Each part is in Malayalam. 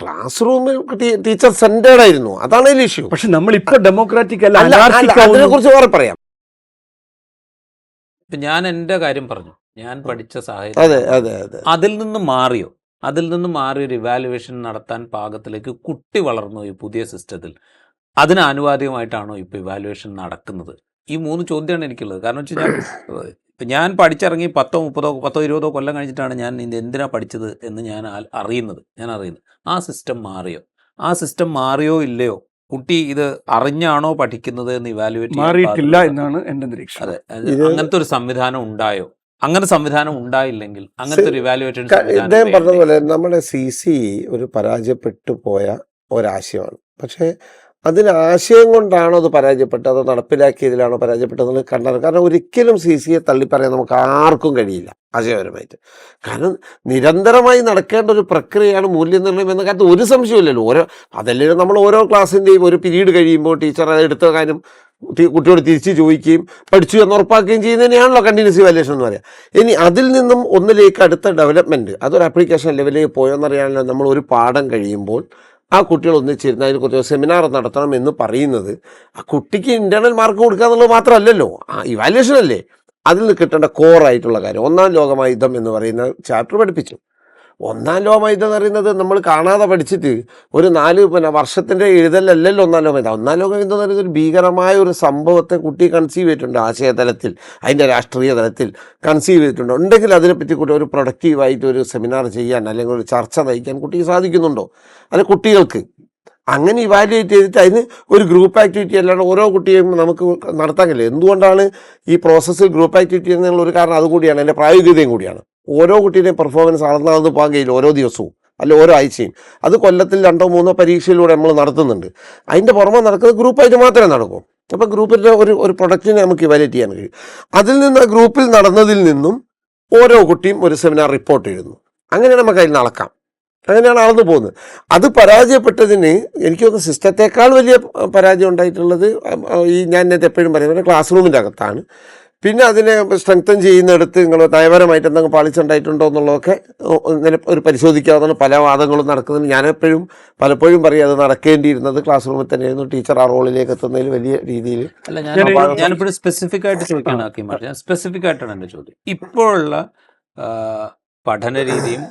ക്ലാസ് റൂമിൽ ടീച്ചർ സെന്റേഡ് ആയിരുന്നു. അതാണ് ഇഷ്യൂ പക്ഷെ നമ്മൾ ഇപ്പൊ ഡെമോക്രാറ്റിക് അല്ല അതിനെ കുറിച്ച് വേറെ പറയാം. ഇപ്പൊ ഞാൻ എന്റെ കാര്യം പറഞ്ഞു. ഞാൻ പഠിച്ച സാഹചര്യം. അതെ അതെ അതിൽ നിന്ന് മാറിയോ? അതിൽ നിന്ന് മാറി ഒരു ഇവാലുവേഷൻ നടത്താൻ പാകത്തിലേക്ക് കുട്ടി വളർന്നു ഈ പുതിയ സിസ്റ്റത്തിൽ അതിന് ആനുപാതികമായിട്ടാണോ ഇപ്പൊ ഇവാലുവേഷൻ നടക്കുന്നത്? ഈ മൂന്ന് ചോദ്യമാണ് എനിക്കുള്ളത്. കാരണം വെച്ചാൽ ഞാൻ പഠിച്ചിറങ്ങി പത്തോ മുപ്പതോ പത്തോ ഇരുപതോ കൊല്ലം കഴിഞ്ഞിട്ടാണ് ഞാൻ ഇത് എന്തിനാണ് പഠിച്ചത് എന്ന് ഞാൻ അറിയുന്നത്. ഞാൻ അറിയുന്നത്. ആ സിസ്റ്റം മാറിയോ? ആ സിസ്റ്റം മാറിയോ ഇല്ലയോ? കുട്ടി ഇത് അറിഞ്ഞാണോ പഠിക്കുന്നത് എന്ന് ഇവാലുവേറ്റ് മാറിയിട്ടില്ല എന്നാണ് എന്റെ നിരീക്ഷണം. അതെ അങ്ങനത്തെ ഒരു സംവിധാനം ഉണ്ടായോ? അങ്ങനെ സംവിധാനം ഉണ്ടായില്ലെങ്കിൽ അങ്ങനത്തെ ഒരു ഇദ്ദേഹം പറഞ്ഞതുപോലെ നമ്മുടെ സി സി ഒരു പരാജയപ്പെട്ടു പോയ ഒരാശയമാണ്. പക്ഷേ അതിന് ആശയം കൊണ്ടാണോ അത് പരാജയപ്പെട്ടത്? അതോ നടപ്പിലാക്കിയതിലാണോ പരാജയപ്പെട്ടത് കണ്ടത് കാരണം ഒരിക്കലും സി സിയെ തള്ളിപ്പറയാൻ നമുക്ക് ആർക്കും കഴിയില്ല ആശയപരമായിട്ട്. കാരണം നിരന്തരമായി നടക്കേണ്ട ഒരു പ്രക്രിയയാണ് മൂല്യനിർണയം എന്ന കാര്യത്തിൽ ഒരു സംശയമില്ലല്ലോ ഓരോ അതല്ലേ നമ്മൾ ഓരോ ക്ലാസ്സിന്റെയും ഒരു പീരീഡ് കഴിയുമ്പോൾ ടീച്ചർ എടുത്ത കാര്യം കുട്ടിയോട് തിരിച്ച് ചോദിക്കുകയും പഠിച്ചു എന്ന് ഉറപ്പാക്കുകയും ചെയ്യുന്നതിനെയാണല്ലോ കണ്ടിന്യൂസ് വാല്യുവേഷൻ എന്ന് പറയാം. ഇനി അതിൽ നിന്നും ഒന്നിലേക്ക് അടുത്ത ഡെവലപ്മെന്റ് അതൊരു ആപ്ലിക്കേഷൻ ലെവലിലേക്ക് പോയോന്നറിയാനല്ലോ നമ്മൾ ഒരു പാഠം കഴിയുമ്പോൾ ആ കുട്ടികൾ ഒന്നിച്ചിരുന്ന് അതിനെക്കുറിച്ച് സെമിനാർ നടത്തണം എന്ന് പറയുന്നത് ആ കുട്ടിക്ക് ഇന്റേണൽ മാർക്ക് കൊടുക്കുക എന്നുള്ളത് മാത്രമല്ലല്ലോ. ആ ഇവാലുവേഷൻ അല്ലേ? അതിൽ നിന്ന് കിട്ടേണ്ട കോർ ആയിട്ടുള്ള കാര്യം. ഒന്നാം ലോകമായുധം എന്ന് പറയുന്ന ചാപ്റ്റർ പഠിപ്പിച്ചു. ഒന്നാം മൈത എന്ന് പറയുന്നത് നമ്മൾ കാണാതെ പഠിച്ചിട്ട് ഒരു നാല് പിന്നെ വർഷത്തിന്റെ എഴുതലല്ലല്ലോ ഒന്നാം മൈത ഒന്നാം ലോകമായുധം എന്ന് പറയുന്നത് ഒരു ഭീകരമായ ഒരു സംഭവത്തെ കുട്ടി കൺസീവ് ചെയ്തിട്ടുണ്ട് ആശയതലത്തിൽ അതിന്റെ രാഷ്ട്രീയ തലത്തിൽ കൺസീവ് ചെയ്തിട്ടുണ്ട്. ഉണ്ടെങ്കിൽ അതിനെപ്പറ്റി കൂടി ഒരു പ്രൊഡക്റ്റീവായിട്ട് ഒരു സെമിനാർ ചെയ്യാൻ അല്ലെങ്കിൽ ഒരു ചർച്ച നയിക്കാൻ കുട്ടിക്ക് സാധിക്കുന്നുണ്ടോ? അല്ല കുട്ടികൾക്ക്. അങ്ങനെ ഇവാലുവേറ്റ് ചെയ്തിട്ട് അതിന് ഒരു ഗ്രൂപ്പ് ആക്ടിവിറ്റി അല്ലാണ്ട് ഓരോ കുട്ടിയും നമുക്ക് നടത്താൻ കഴിയില്ല. എന്തുകൊണ്ടാണ് ഈ പ്രോസസ്സിൽ ഗ്രൂപ്പ് ആക്ടിവിറ്റി എന്നുള്ള ഒരു കാരണം അതുകൂടിയാണ് അതിന്റെ പ്രായോഗികതയും കൂടിയാണ്. ഓരോ കുട്ടിയുടെയും പെർഫോമൻസ് അളന്നാന്ന് പാകയിൽ ഓരോ ദിവസവും അല്ല ഓരോ ആഴ്ചയും. അത് കൊല്ലത്തിൽ രണ്ടോ മൂന്നോ പരീക്ഷയിലൂടെ നമ്മൾ നടത്തുന്നുണ്ട്. അതിന്റെ പുറമെ നടക്കുന്നത് ഗ്രൂപ്പായിട്ട് മാത്രമേ നടക്കൂ. അപ്പോൾ ഗ്രൂപ്പിന്റെ ഒരു ഒരു പ്രൊഡക്റ്റിനെ നമുക്ക് ഇവാലുവേറ്റ് ചെയ്യാൻ കഴിയും. അതിൽ നിന്ന് ഗ്രൂപ്പിൽ നടന്നതിൽ നിന്നും ഓരോ കുട്ടിയും ഒരു സെമിനാർ റിപ്പോർട്ട് എഴുതുന്നു. അങ്ങനെ നമുക്ക് അതിൽ നടക്കാം അങ്ങനെയാണ് അളന്നു പോകുന്നത്. അത് പരാജയപ്പെട്ടതിന് എനിക്ക് സിസ്റ്റത്തെക്കാൾ വലിയ പരാജയം ഉണ്ടായിട്ടുള്ളത് ഈ ഞാൻ എപ്പോഴും പറയുന്നത് ക്ലാസ് റൂമിന്റെ അകത്താണ്. പിന്നെ അതിനെ സ്ട്രെങ്തൻ ചെയ്യുന്നിടത്ത് നിങ്ങൾ നയപരമായിട്ട് എന്തെങ്കിലും പാളിച്ചുണ്ടായിട്ടുണ്ടോ എന്നുള്ളതൊക്കെ ഇങ്ങനെ ഒരു പരിശോധിക്കാവുന്ന പല വാദങ്ങളും നടക്കുന്നത് ഞാനെപ്പോഴും പലപ്പോഴും പറയും അത് നടക്കേണ്ടിയിരുന്നത് ക്ലാസ് റൂമിൽ തന്നെയായിരുന്നു. ടീച്ചർ ആ റോളിലേക്ക് എത്തുന്നതിൽ വലിയ രീതിയിൽ ഞാനിപ്പോഴും സ്പെസിഫിക് ആയിട്ട് ചോദിക്കണം സ്പെസിഫിക് ആയിട്ടാണ് എന്റെ ചോദ്യം. ഇപ്പോഴുള്ള പഠന രീതിയും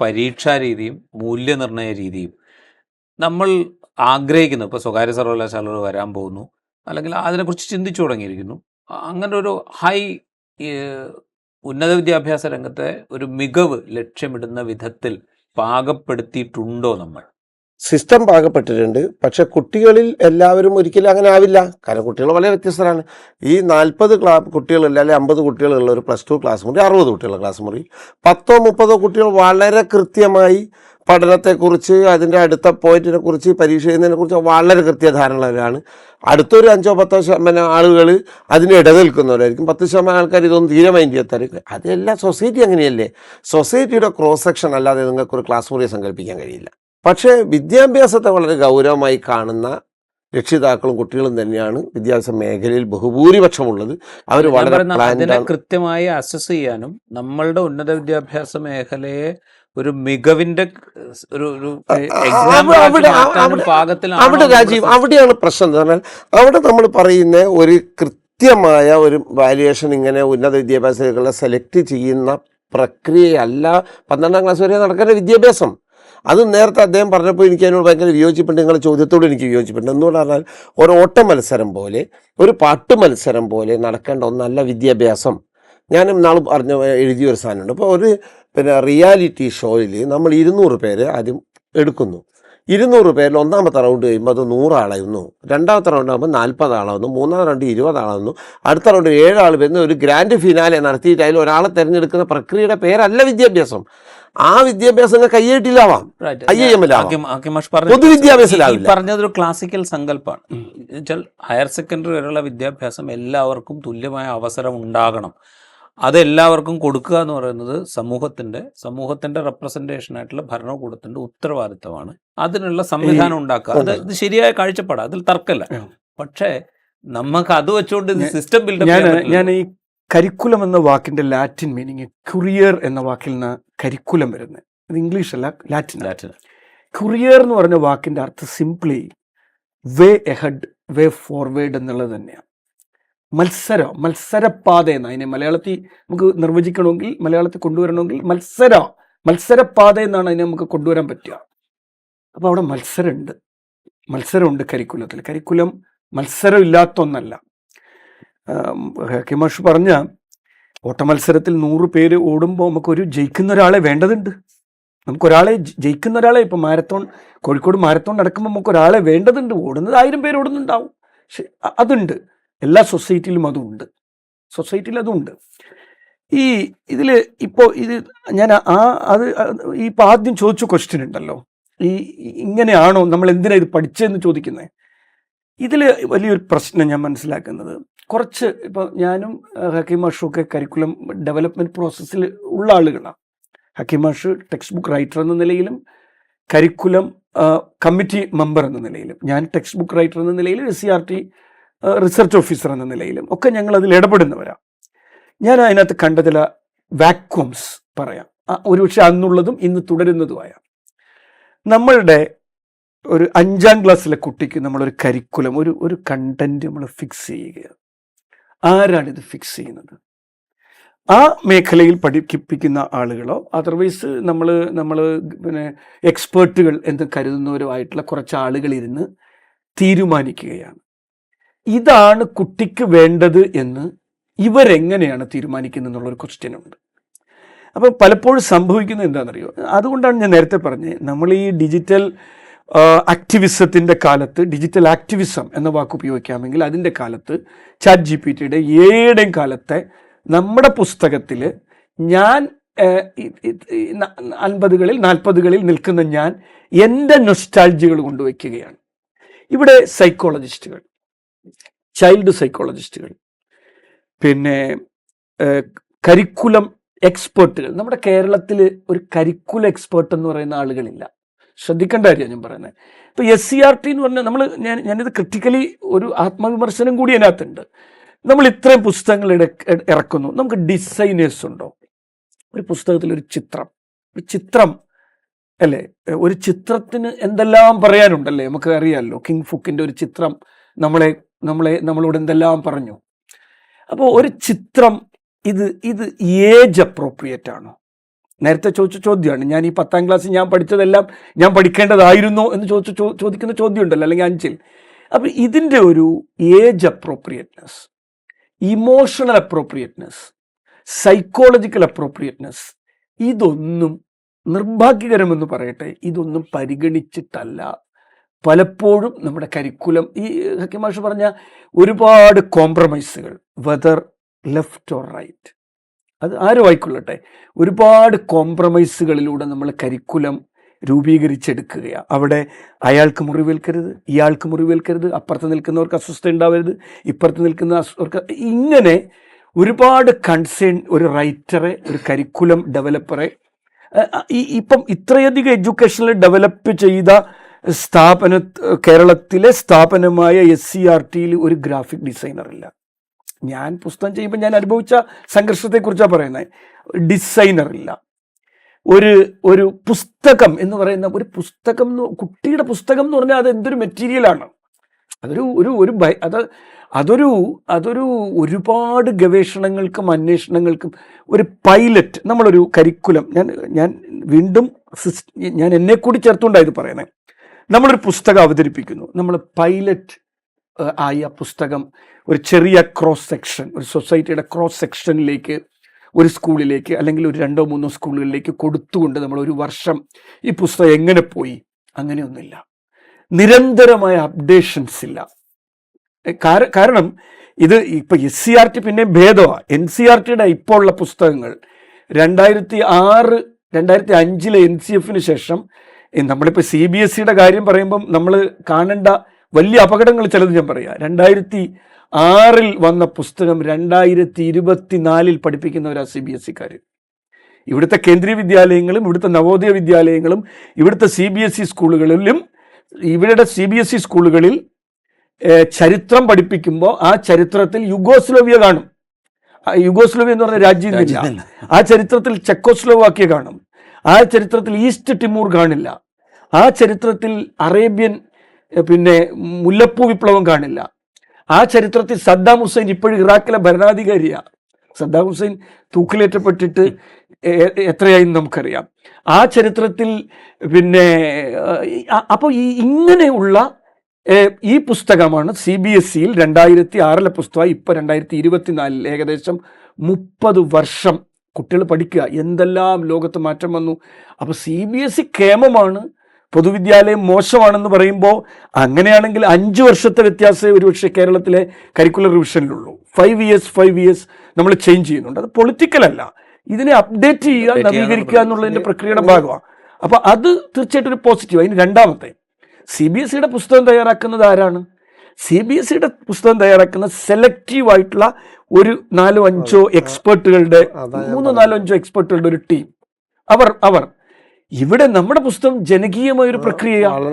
പരീക്ഷാ രീതിയും മൂല്യനിർണയ രീതിയും നമ്മൾ ആഗ്രഹിക്കുന്നു. ഇപ്പോൾ സ്വകാര്യ സർവകലാശാലകൾ വരാൻ പോകുന്നു. അല്ലെങ്കിൽ അതിനെക്കുറിച്ച് ചിന്തിച്ചു തുടങ്ങിയിരിക്കുന്നു. അങ്ങനെ ഒരു ഹൈ ഉന്നത വിദ്യാഭ്യാസ രംഗത്തെ ഒരു മികവ് ലക്ഷ്യമിടുന്ന വിധത്തിൽ പാകപ്പെടുത്തിയിട്ടുണ്ടോ നമ്മൾ? സിസ്റ്റം പാകപ്പെട്ടിട്ടുണ്ട്. പക്ഷെ കുട്ടികളിൽ എല്ലാവരും ഒരിക്കലും അങ്ങനെ ആവില്ല. കാരണം കുട്ടികൾ വളരെ വ്യത്യസ്തരാണ്. ഈ നാൽപ്പത് ക്ലാ കുട്ടികളില്ല അല്ലെങ്കിൽ അമ്പത് കുട്ടികളുള്ള ഒരു പ്ലസ് ടു ക്ലാസ് മുറി അറുപത് കുട്ടികളുടെ ക്ലാസ് മുറി. പത്തോ മുപ്പതോ കുട്ടികൾ വളരെ കൃത്യമായി പഠനത്തെക്കുറിച്ച് അതിന്റെ അടുത്ത പോയിന്റിനെ കുറിച്ച് പരീക്ഷ ചെയ്യുന്നതിനെ കുറിച്ച് വളരെ കൃത്യധാരണവരാണ് അടുത്തൊരു അഞ്ചോ പത്തോ ശതമാനം ആളുകൾ അതിന് ഇടനിൽക്കുന്നവരായിരിക്കും. പത്ത് ശതമാനം ആൾക്കാർ ഇതൊന്നും തീരെ മൈൻഡ് ചെയ്യാത്തായിരിക്കും അതെല്ലാം സൊസൈറ്റി അങ്ങനെയല്ലേ? സൊസൈറ്റിയുടെ ക്രോസ് സെക്ഷൻ അല്ലാതെ നിങ്ങൾക്കൊരു ക്ലാസ് മുറിയെ സങ്കല്പിക്കാൻ കഴിയില്ല. പക്ഷേ വിദ്യാഭ്യാസത്തെ വളരെ ഗൗരവമായി കാണുന്ന രക്ഷിതാക്കളും കുട്ടികളും തന്നെയാണ് വിദ്യാഭ്യാസ മേഖലയിൽ ബഹുഭൂരിപക്ഷമുള്ളത്. അവർ വളരെ. കൃത്യമായി അസസ് ചെയ്യാനും നമ്മളുടെ ഉന്നത വിദ്യാഭ്യാസ മേഖലയെ ഒരു മികവിന്റെ ഒരു അവിടെ- രാജീവ് അവിടെയാണ് പ്രശ്നം. എന്ന് പറഞ്ഞാൽ അവിടെ നമ്മൾ പറയുന്ന ഒരു കൃത്യമായ ഒരു വാല്യുവേഷൻ ഇങ്ങനെ ഉന്നത വിദ്യാഭ്യാസങ്ങളെ സെലക്ട് ചെയ്യുന്ന പ്രക്രിയയല്ല പന്ത്രണ്ടാം ക്ലാസ് വരെ നടക്കേണ്ട വിദ്യാഭ്യാസം. അത് നേരത്തെ അദ്ദേഹം പറഞ്ഞപ്പോൾ എനിക്ക് അതിനോട് ഭയങ്കര വിയോജിപ്പുണ്ട്. നിങ്ങളുടെ ചോദ്യത്തോട് എനിക്ക് വിയോജിപ്പുണ്ട്. എന്ന് പറഞ്ഞാൽ ഒരു ഓട്ട മത്സരം പോലെ ഒരു പാട്ട് മത്സരം പോലെ നടക്കേണ്ട ഒന്നല്ല വിദ്യാഭ്യാസം. ഞാനും ഇന്നാൾ പറഞ്ഞ എഴുതിയ ഒരു സാധനമുണ്ട്. അപ്പോൾ ഒരു പിന്നെ റിയാലിറ്റി ഷോയിൽ നമ്മൾ ഇരുന്നൂറ് പേര് ആദ്യം എടുക്കുന്നു. ഇരുന്നൂറ് പേരിൽ ഒന്നാമത്തെ റൗണ്ട് കഴിയുമ്പോൾ അത് നൂറാളായിരുന്നു. രണ്ടാമത്തെ റൗണ്ട് ആകുമ്പോൾ നാൽപ്പത് ആളാവുന്നു മൂന്നാം റൗണ്ട് ഇരുപത് ആളാവുന്നു അടുത്ത റൗണ്ട് ഏഴാൾ വരുന്ന ഒരു ഗ്രാൻഡ് ഫിനാലെ നടത്തിയിട്ട് അതിൽ ഒരാളെ തിരഞ്ഞെടുക്കുന്ന പ്രക്രിയയുടെ പേരല്ല വിദ്യാഭ്യാസം. ആ വിദ്യാഭ്യാസം കയ്യേട്ടിലാവാം. ഐ എമ്മിലാവാം. പറഞ്ഞതൊരു ക്ലാസിക്കൽ സങ്കല്പമാണ്. ഹയർ സെക്കൻഡറി വരെയുള്ള വിദ്യാഭ്യാസം എല്ലാവർക്കും തുല്യമായ അവസരം ഉണ്ടാകണം. അത് എല്ലാവർക്കും കൊടുക്കുക എന്ന് പറയുന്നത് സമൂഹത്തിന്റെ സമൂഹത്തിന്റെ റെപ്രസെന്റേഷൻ ആയിട്ടുള്ള ഭരണകൂടത്തിന്റെ ഉത്തരവാദിത്തമാണ്. അതിനുള്ള സംവിധാനം ഉണ്ടാക്കുക. അത്. ഇത് ശരിയായ കാഴ്ചപ്പാടാണ് അതിൽ തർക്കമല്ല. പക്ഷേ നമുക്ക് അത് വെച്ചുകൊണ്ട് സിസ്റ്റം ഞാൻ ഞാൻ ഈ കരിക്കുലം എന്ന വാക്കിന്റെ ലാറ്റിൻ മീനിങ് കുറിയർ എന്ന വാക്കിൽ നിന്ന് കരിക്കുലം വരുന്നത്. അത് ഇംഗ്ലീഷ് അല്ല ലാറ്റിൻ ലാറ്റിൻ കുറിയർ എന്ന് പറഞ്ഞ വാക്കിന്റെ അർത്ഥം simply way ahead way forward എന്നുള്ളത് തന്നെയാണ് മത്സരം മത്സരപാത എന്ന് അതിനെ മലയാളത്തിൽ നമുക്ക് നിർവചിക്കണമെങ്കിൽ മലയാളത്തിൽ കൊണ്ടുവരണമെങ്കിൽ മത്സര മത്സരപാത എന്നാണ് അതിനെ നമുക്ക് കൊണ്ടുവരാൻ പറ്റുക. അപ്പോൾ അവിടെ മത്സരമുണ്ട്. മത്സരമുണ്ട് കരിക്കുലത്തിൽ. കരിക്കുലം മത്സരം ഇല്ലാത്ത ഒന്നല്ല ഹക്കിമാഷ് പറഞ്ഞ ഓട്ടമത്സരത്തിൽ നൂറ് പേര് ഓടുമ്പോൾ നമുക്കൊരു ജയിക്കുന്ന ഒരാളെ വേണ്ടതുണ്ട്. നമുക്കൊരാളെ ജയിക്കുന്ന ഒരാളെ ഇപ്പം മാരത്തോൺ കോഴിക്കോട് മാരത്തോൺ നടക്കുമ്പോൾ നമുക്ക് ഒരാളെ വേണ്ടതുണ്ട്. ഓടുന്നത് ആയിരം പേര് ഓടുന്നുണ്ടാവും. പക്ഷെ അതുണ്ട്. എല്ലാ സൊസൈറ്റിയിലും അതുണ്ട്. സൊസൈറ്റിയിൽ അതുണ്ട്. ഈ ഇതിൽ ഇപ്പോൾ ഇത് ഞാൻ ആ അത് ഈ ഇപ്പം ആദ്യം ചോദിച്ച ക്വസ്റ്റ്യൻ ഉണ്ടല്ലോ. ഈ ഇങ്ങനെയാണോ നമ്മൾ എന്തിനാണ് ഇത് പഠിച്ചതെന്ന് ചോദിക്കുന്നത് ഇതിൽ വലിയൊരു പ്രശ്നം ഞാൻ മനസ്സിലാക്കുന്നത്. കുറച്ച് ഇപ്പോൾ ഞാനും ഹക്കീം ഒക്കെ കരിക്കുലം ഡെവലപ്മെന്റ് പ്രോസസ്സിൽ ഉള്ള ആളുകളാണ് ഹക്കീം മാഷ് ടെക്സ്റ്റ് ബുക്ക് റൈറ്റർ എന്ന നിലയിലും കരിക്കുലം കമ്മിറ്റി മെമ്പർ എന്ന നിലയിലും. ഞാൻ ടെക്സ്റ്റ് ബുക്ക് റൈറ്റർ എന്ന നിലയിലും S C R T research officer എന്ന നിലയിലും ഒക്കെ ഞങ്ങൾ അതിൽ ഇടപെടുന്നവരാണ് ഞാൻ അതിനകത്ത് കണ്ട ചില വാക്വംസ് പറയാം. ഒരുപക്ഷെ അന്നുള്ളതും ഇന്ന് തുടരുന്നതുമായ. നമ്മളുടെ ഒരു അഞ്ചാം ക്ലാസ്സിലെ കുട്ടിക്ക് നമ്മളൊരു കരിക്കുലം ഒരു ഒരു കണ്ടന്റ് നമ്മൾ ഫിക്സ് ചെയ്യുക ആരാണിത് ഫിക്സ് ചെയ്യുന്നത്? ആ മേഖലയിൽ പഠിപ്പിക്കുന്ന ആളുകളോ അതർവൈസ് നമ്മൾ നമ്മൾ പിന്നെ എക്സ്പേർട്ടുകൾ എന്ന് കരുതുന്നവരോ ആയിട്ടുള്ള കുറച്ച് ആളുകൾ ഇരുന്ന് തീരുമാനിക്കുകയാണ്. ഇതാണ് കുട്ടിക്ക് വേണ്ടത് എന്ന് ഇവരെങ്ങനെയാണ് തീരുമാനിക്കുന്നത് എന്നുള്ളൊരു ക്വസ്റ്റ്യൻ ഉണ്ട്. അപ്പോൾ പലപ്പോഴും സംഭവിക്കുന്നത് എന്താണെന്നറിയോ? അതുകൊണ്ടാണ് ഞാൻ നേരത്തെ പറഞ്ഞത് നമ്മൾ ഈ ഡിജിറ്റൽ ആക്ടിവിസത്തിന്റെ കാലത്ത് ഡിജിറ്റൽ ആക്ടിവിസം എന്ന വാക്ക് ഉപയോഗിക്കാമെങ്കിൽ അതിന്റെ കാലത്ത് ചാറ്റ് ജി പി ടിയുടെ ഏടേയും കാലത്തെ നമ്മുടെ പുസ്തകത്തിൽ ഞാൻ അൻപതുകളിൽ നാൽപ്പതുകളിൽ നിൽക്കുന്ന ഞാൻ എന്റെ നൊസ്റ്റാൾജികൾ കൊണ്ടുവയ്ക്കുകയാണ് ഇവിടെ സൈക്കോളജിസ്റ്റുകൾ ചൈൽഡ് സൈക്കോളജിസ്റ്റുകൾ പിന്നെ കരിക്കുലം എക്സ്പേർട്ടുകൾ നമ്മുടെ കേരളത്തിൽ ഒരു കരിക്കുലം എക്സ്പേർട്ട് എന്ന് പറയുന്ന ആളുകളില്ല. ശ്രദ്ധിക്കേണ്ട കാര്യമാണ് ഞാൻ പറയുന്നത്. ഇപ്പോൾ എസ് സി ആർ ടി എന്ന് പറഞ്ഞാൽ നമ്മൾ ഞാൻ ഞാനിത് ക്രിട്ടിക്കലി ഒരു ആത്മവിമർശനം കൂടി അതിനകത്തുണ്ട്. നമ്മൾ ഇത്രയും പുസ്തകങ്ങൾ ഇറക്കുന്നു. നമുക്ക് ഡിസൈനേഴ്സ് ഉണ്ടോ? ഒരു പുസ്തകത്തിൽ ഒരു ചിത്രം. ഒരു ചിത്രം അല്ലേ? ഒരു ചിത്രത്തിന് എന്തെല്ലാം പറയാനുണ്ടല്ലേ? നമുക്ക് അറിയാമല്ലോ കിങ് ഫുക്കിന്റെ ഒരു ചിത്രം നമ്മളെ നമ്മളെ നമ്മളോട് എന്തെല്ലാം പറഞ്ഞു. അപ്പോൾ ഒരു ചിത്രം ഇത് ഇത് ഏജ് അപ്രോപ്രിയേറ്റ് ആണോ? നേരത്തെ ചോദിച്ച ചോദ്യമാണ്. ഞാൻ ഈ പത്താം ക്ലാസ്സിൽ ഞാൻ പഠിച്ചതെല്ലാം ഞാൻ പഠിക്കേണ്ടതായിരുന്നോ എന്ന് ചോദിച്ച ചോദിക്കുന്ന ചോദ്യം ഉണ്ടല്ലോ അല്ലെങ്കിൽ അഞ്ചിൽ. അപ്പോൾ ഇതിന്റെ ഒരു age appropriateness emotional appropriateness psychological appropriateness ഇതൊന്നും നിർഭാഗ്യകരമെന്ന് പറയട്ടെ ഇതൊന്നും പരിഗണിച്ചിട്ടല്ല. പലപ്പോഴും നമ്മുടെ കരിക്കുലം ഈ ഹക്കിമാഷ് പറഞ്ഞ ഒരുപാട് കോംപ്രമൈസുകൾ വെതർ ലെഫ്റ്റ് ഓർ റൈറ്റ് അത് ആരും ആയിക്കൊള്ളട്ടെ. ഒരുപാട് കോംപ്രമൈസുകളിലൂടെ നമ്മൾ കരിക്കുലം രൂപീകരിച്ചെടുക്കുകയാണ് അവിടെ അയാൾക്ക് മുറിവേൽക്കരുത് ഇയാൾക്ക് മുറിവേൽക്കരുത് അപ്പുറത്ത് നിൽക്കുന്നവർക്ക് അസ്വസ്ഥ ഉണ്ടാവരുത് ഇപ്പുറത്ത് നിൽക്കുന്ന അസ്വർക്ക് ഇങ്ങനെ ഒരുപാട് കൺസേൺ ഒരു റൈറ്ററെ ഒരു കരിക്കുലം ഡെവലപ്പറെ ഈ ഇപ്പം ഇത്രയധികം എഡ്യൂക്കേഷനിൽ ഡെവലപ്പ് ചെയ്ത സ്ഥാപന കേരളത്തിലെ സ്ഥാപനമായ എസ് സി ആർ ടിയിൽ ഒരു ഗ്രാഫിക് ഡിസൈനർ ഇല്ല. ഞാൻ പുസ്തകം ചെയ്യുമ്പോൾ ഞാൻ അനുഭവിച്ച സംഘർഷത്തെക്കുറിച്ചാണ് പറയുന്നത് ഡിസൈനർ ഇല്ല. ഒരു ഒരു പുസ്തകം എന്ന് പറയുന്ന ഒരു പുസ്തകം കുട്ടിയുടെ പുസ്തകം എന്ന് പറഞ്ഞാൽ അത് എന്തൊരു മെറ്റീരിയലാണ് അതൊരു ഒരു ഒരു ഭയ അത് അതൊരു അതൊരു ഒരുപാട് ഗവേഷണങ്ങൾക്കും അന്വേഷണങ്ങൾക്കും ഒരു പൈലറ്റ് നമ്മളൊരു കരിക്കുലം ഞാൻ ഞാൻ വീണ്ടും ഞാൻ എന്നെ കൂടി ചേർത്തുകൊണ്ടാണ് ഇത് പറയുന്നത് നമ്മളൊരു പുസ്തകം അവതരിപ്പിക്കുന്നു. നമ്മൾ പൈലറ്റ് ആയ പുസ്തകം ഒരു ചെറിയ ക്രോസ് സെക്ഷൻ ഒരു സൊസൈറ്റിയുടെ ക്രോസ് സെക്ഷനിലേക്ക് ഒരു സ്കൂളിലേക്ക് അല്ലെങ്കിൽ ഒരു രണ്ടോ മൂന്നോ സ്കൂളുകളിലേക്ക് കൊടുത്തുകൊണ്ട് നമ്മൾ ഒരു വർഷം ഈ പുസ്തകം എങ്ങനെ പോയി? അങ്ങനെയൊന്നുമില്ല. നിരന്തരമായ അപ്ഡേഷൻസ് ഇല്ല. കാരണം ഇത് ഇപ്പൊ എസ് സി ആർ ടി പിന്നെ ഭേദമാണ് എൻ സി ആർ ടിയുടെ ഇപ്പോൾ ഉള്ള പുസ്തകങ്ങൾ രണ്ടായിരത്തി ആറ് രണ്ടായിരത്തി അഞ്ചിലെ എൻ സി എഫിന് ശേഷം നമ്മളിപ്പോൾ സി ബി എസ് സിയുടെ കാര്യം പറയുമ്പം നമ്മൾ കാണേണ്ട വലിയ അപകടങ്ങൾ ചിലത് ഞാൻ പറയാം. രണ്ടായിരത്തി ആറിൽ വന്ന പുസ്തകം രണ്ടായിരത്തി ഇരുപത്തിനാലിൽ പഠിപ്പിക്കുന്നവരാ സി ബി എസ് സിക്കാർ ഇവിടുത്തെ കേന്ദ്രീയ വിദ്യാലയങ്ങളും ഇവിടുത്തെ നവോദയ വിദ്യാലയങ്ങളും ഇവിടുത്തെ സി ബി എസ് ഇ സ്കൂളുകളിലും ഇവരുടെ സി ബി എസ് ഇ സ്കൂളുകളിൽ ചരിത്രം പഠിപ്പിക്കുമ്പോൾ ആ ചരിത്രത്തിൽ യുഗോസ്ലോവിയ കാണും. ആ യുഗോസ്ലോവിയ എന്ന് പറഞ്ഞ രാജ്യം ആ ചരിത്രത്തിൽ ചെക്കോസ്ലോവാക്കിയ കാണും. ആ ചരിത്രത്തിൽ ഈസ്റ്റ് ടിമൂർ കാണില്ല. ആ ചരിത്രത്തിൽ അറേബ്യൻ പിന്നെ മുല്ലപ്പൂ വിപ്ലവം കാണില്ല. ആ ചരിത്രത്തിൽ സദ്ദാം ഹുസൈൻ ഇപ്പോഴും ഇറാഖിലെ ഭരണാധികാരിയാണ് സദ്ദാം ഹുസൈൻ തൂക്കിലേറ്റപ്പെട്ടിട്ട് എത്രയായി നമുക്കറിയാം. ആ ചരിത്രത്തിൽ പിന്നെ അപ്പോൾ ഈ ഇങ്ങനെയുള്ള ഈ പുസ്തകമാണ് സി ബി എസ് സിയിൽ രണ്ടായിരത്തി ആറിലെ പുസ്തകം ഇപ്പോൾ രണ്ടായിരത്തി ഇരുപത്തിനാലിൽ ഏകദേശം മുപ്പത് വർഷം കുട്ടികൾ പഠിക്കുക എന്തെല്ലാം ലോകത്ത് മാറ്റം വന്നു. അപ്പോൾ സി ബി എസ് സി കേമമാണ് പൊതുവിദ്യാലയം മോശമാണെന്ന് പറയുമ്പോൾ അങ്ങനെയാണെങ്കിൽ അഞ്ച് വർഷത്തെ വ്യത്യാസമേ ഒരുപക്ഷെ കേരളത്തിലെ കരിക്കുലർ റിവിഷനിലുള്ളൂ. ഫൈവ് ഇയേഴ്സ് ഫൈവ് ഇയേഴ്സ് നമ്മൾ ചേഞ്ച് ചെയ്യുന്നുണ്ട്. അത് പൊളിറ്റിക്കലല്ല ഇതിനെ അപ്ഡേറ്റ് ചെയ്യുക നവീകരിക്കുക എന്നുള്ളതിന്റെ പ്രക്രിയയുടെ ഭാഗമാണ്. അപ്പോൾ അത് തീർച്ചയായിട്ടും ഒരു പോസിറ്റീവ് അതിന് രണ്ടാമത്തെ സി ബി എസ് സിയുടെ പുസ്തകം തയ്യാറാക്കുന്നത് ആരാണ്? സി ബി എസ് സിയുടെ പുസ്തകം തയ്യാറാക്കുന്ന സെലക്റ്റീവ് ആയിട്ടുള്ള ഒരു നാലോ അഞ്ചോ എക്സ്പേർട്ടുകളുടെ മൂന്നോ നാലോ അഞ്ചോ എക്സ്പേർട്ടുകളുടെ ഒരു ടീം. അവർ അവർ. ഇവിടെ നമ്മുടെ പുസ്തകം ജനകീയമായ ഒരു പ്രക്രിയയാണ്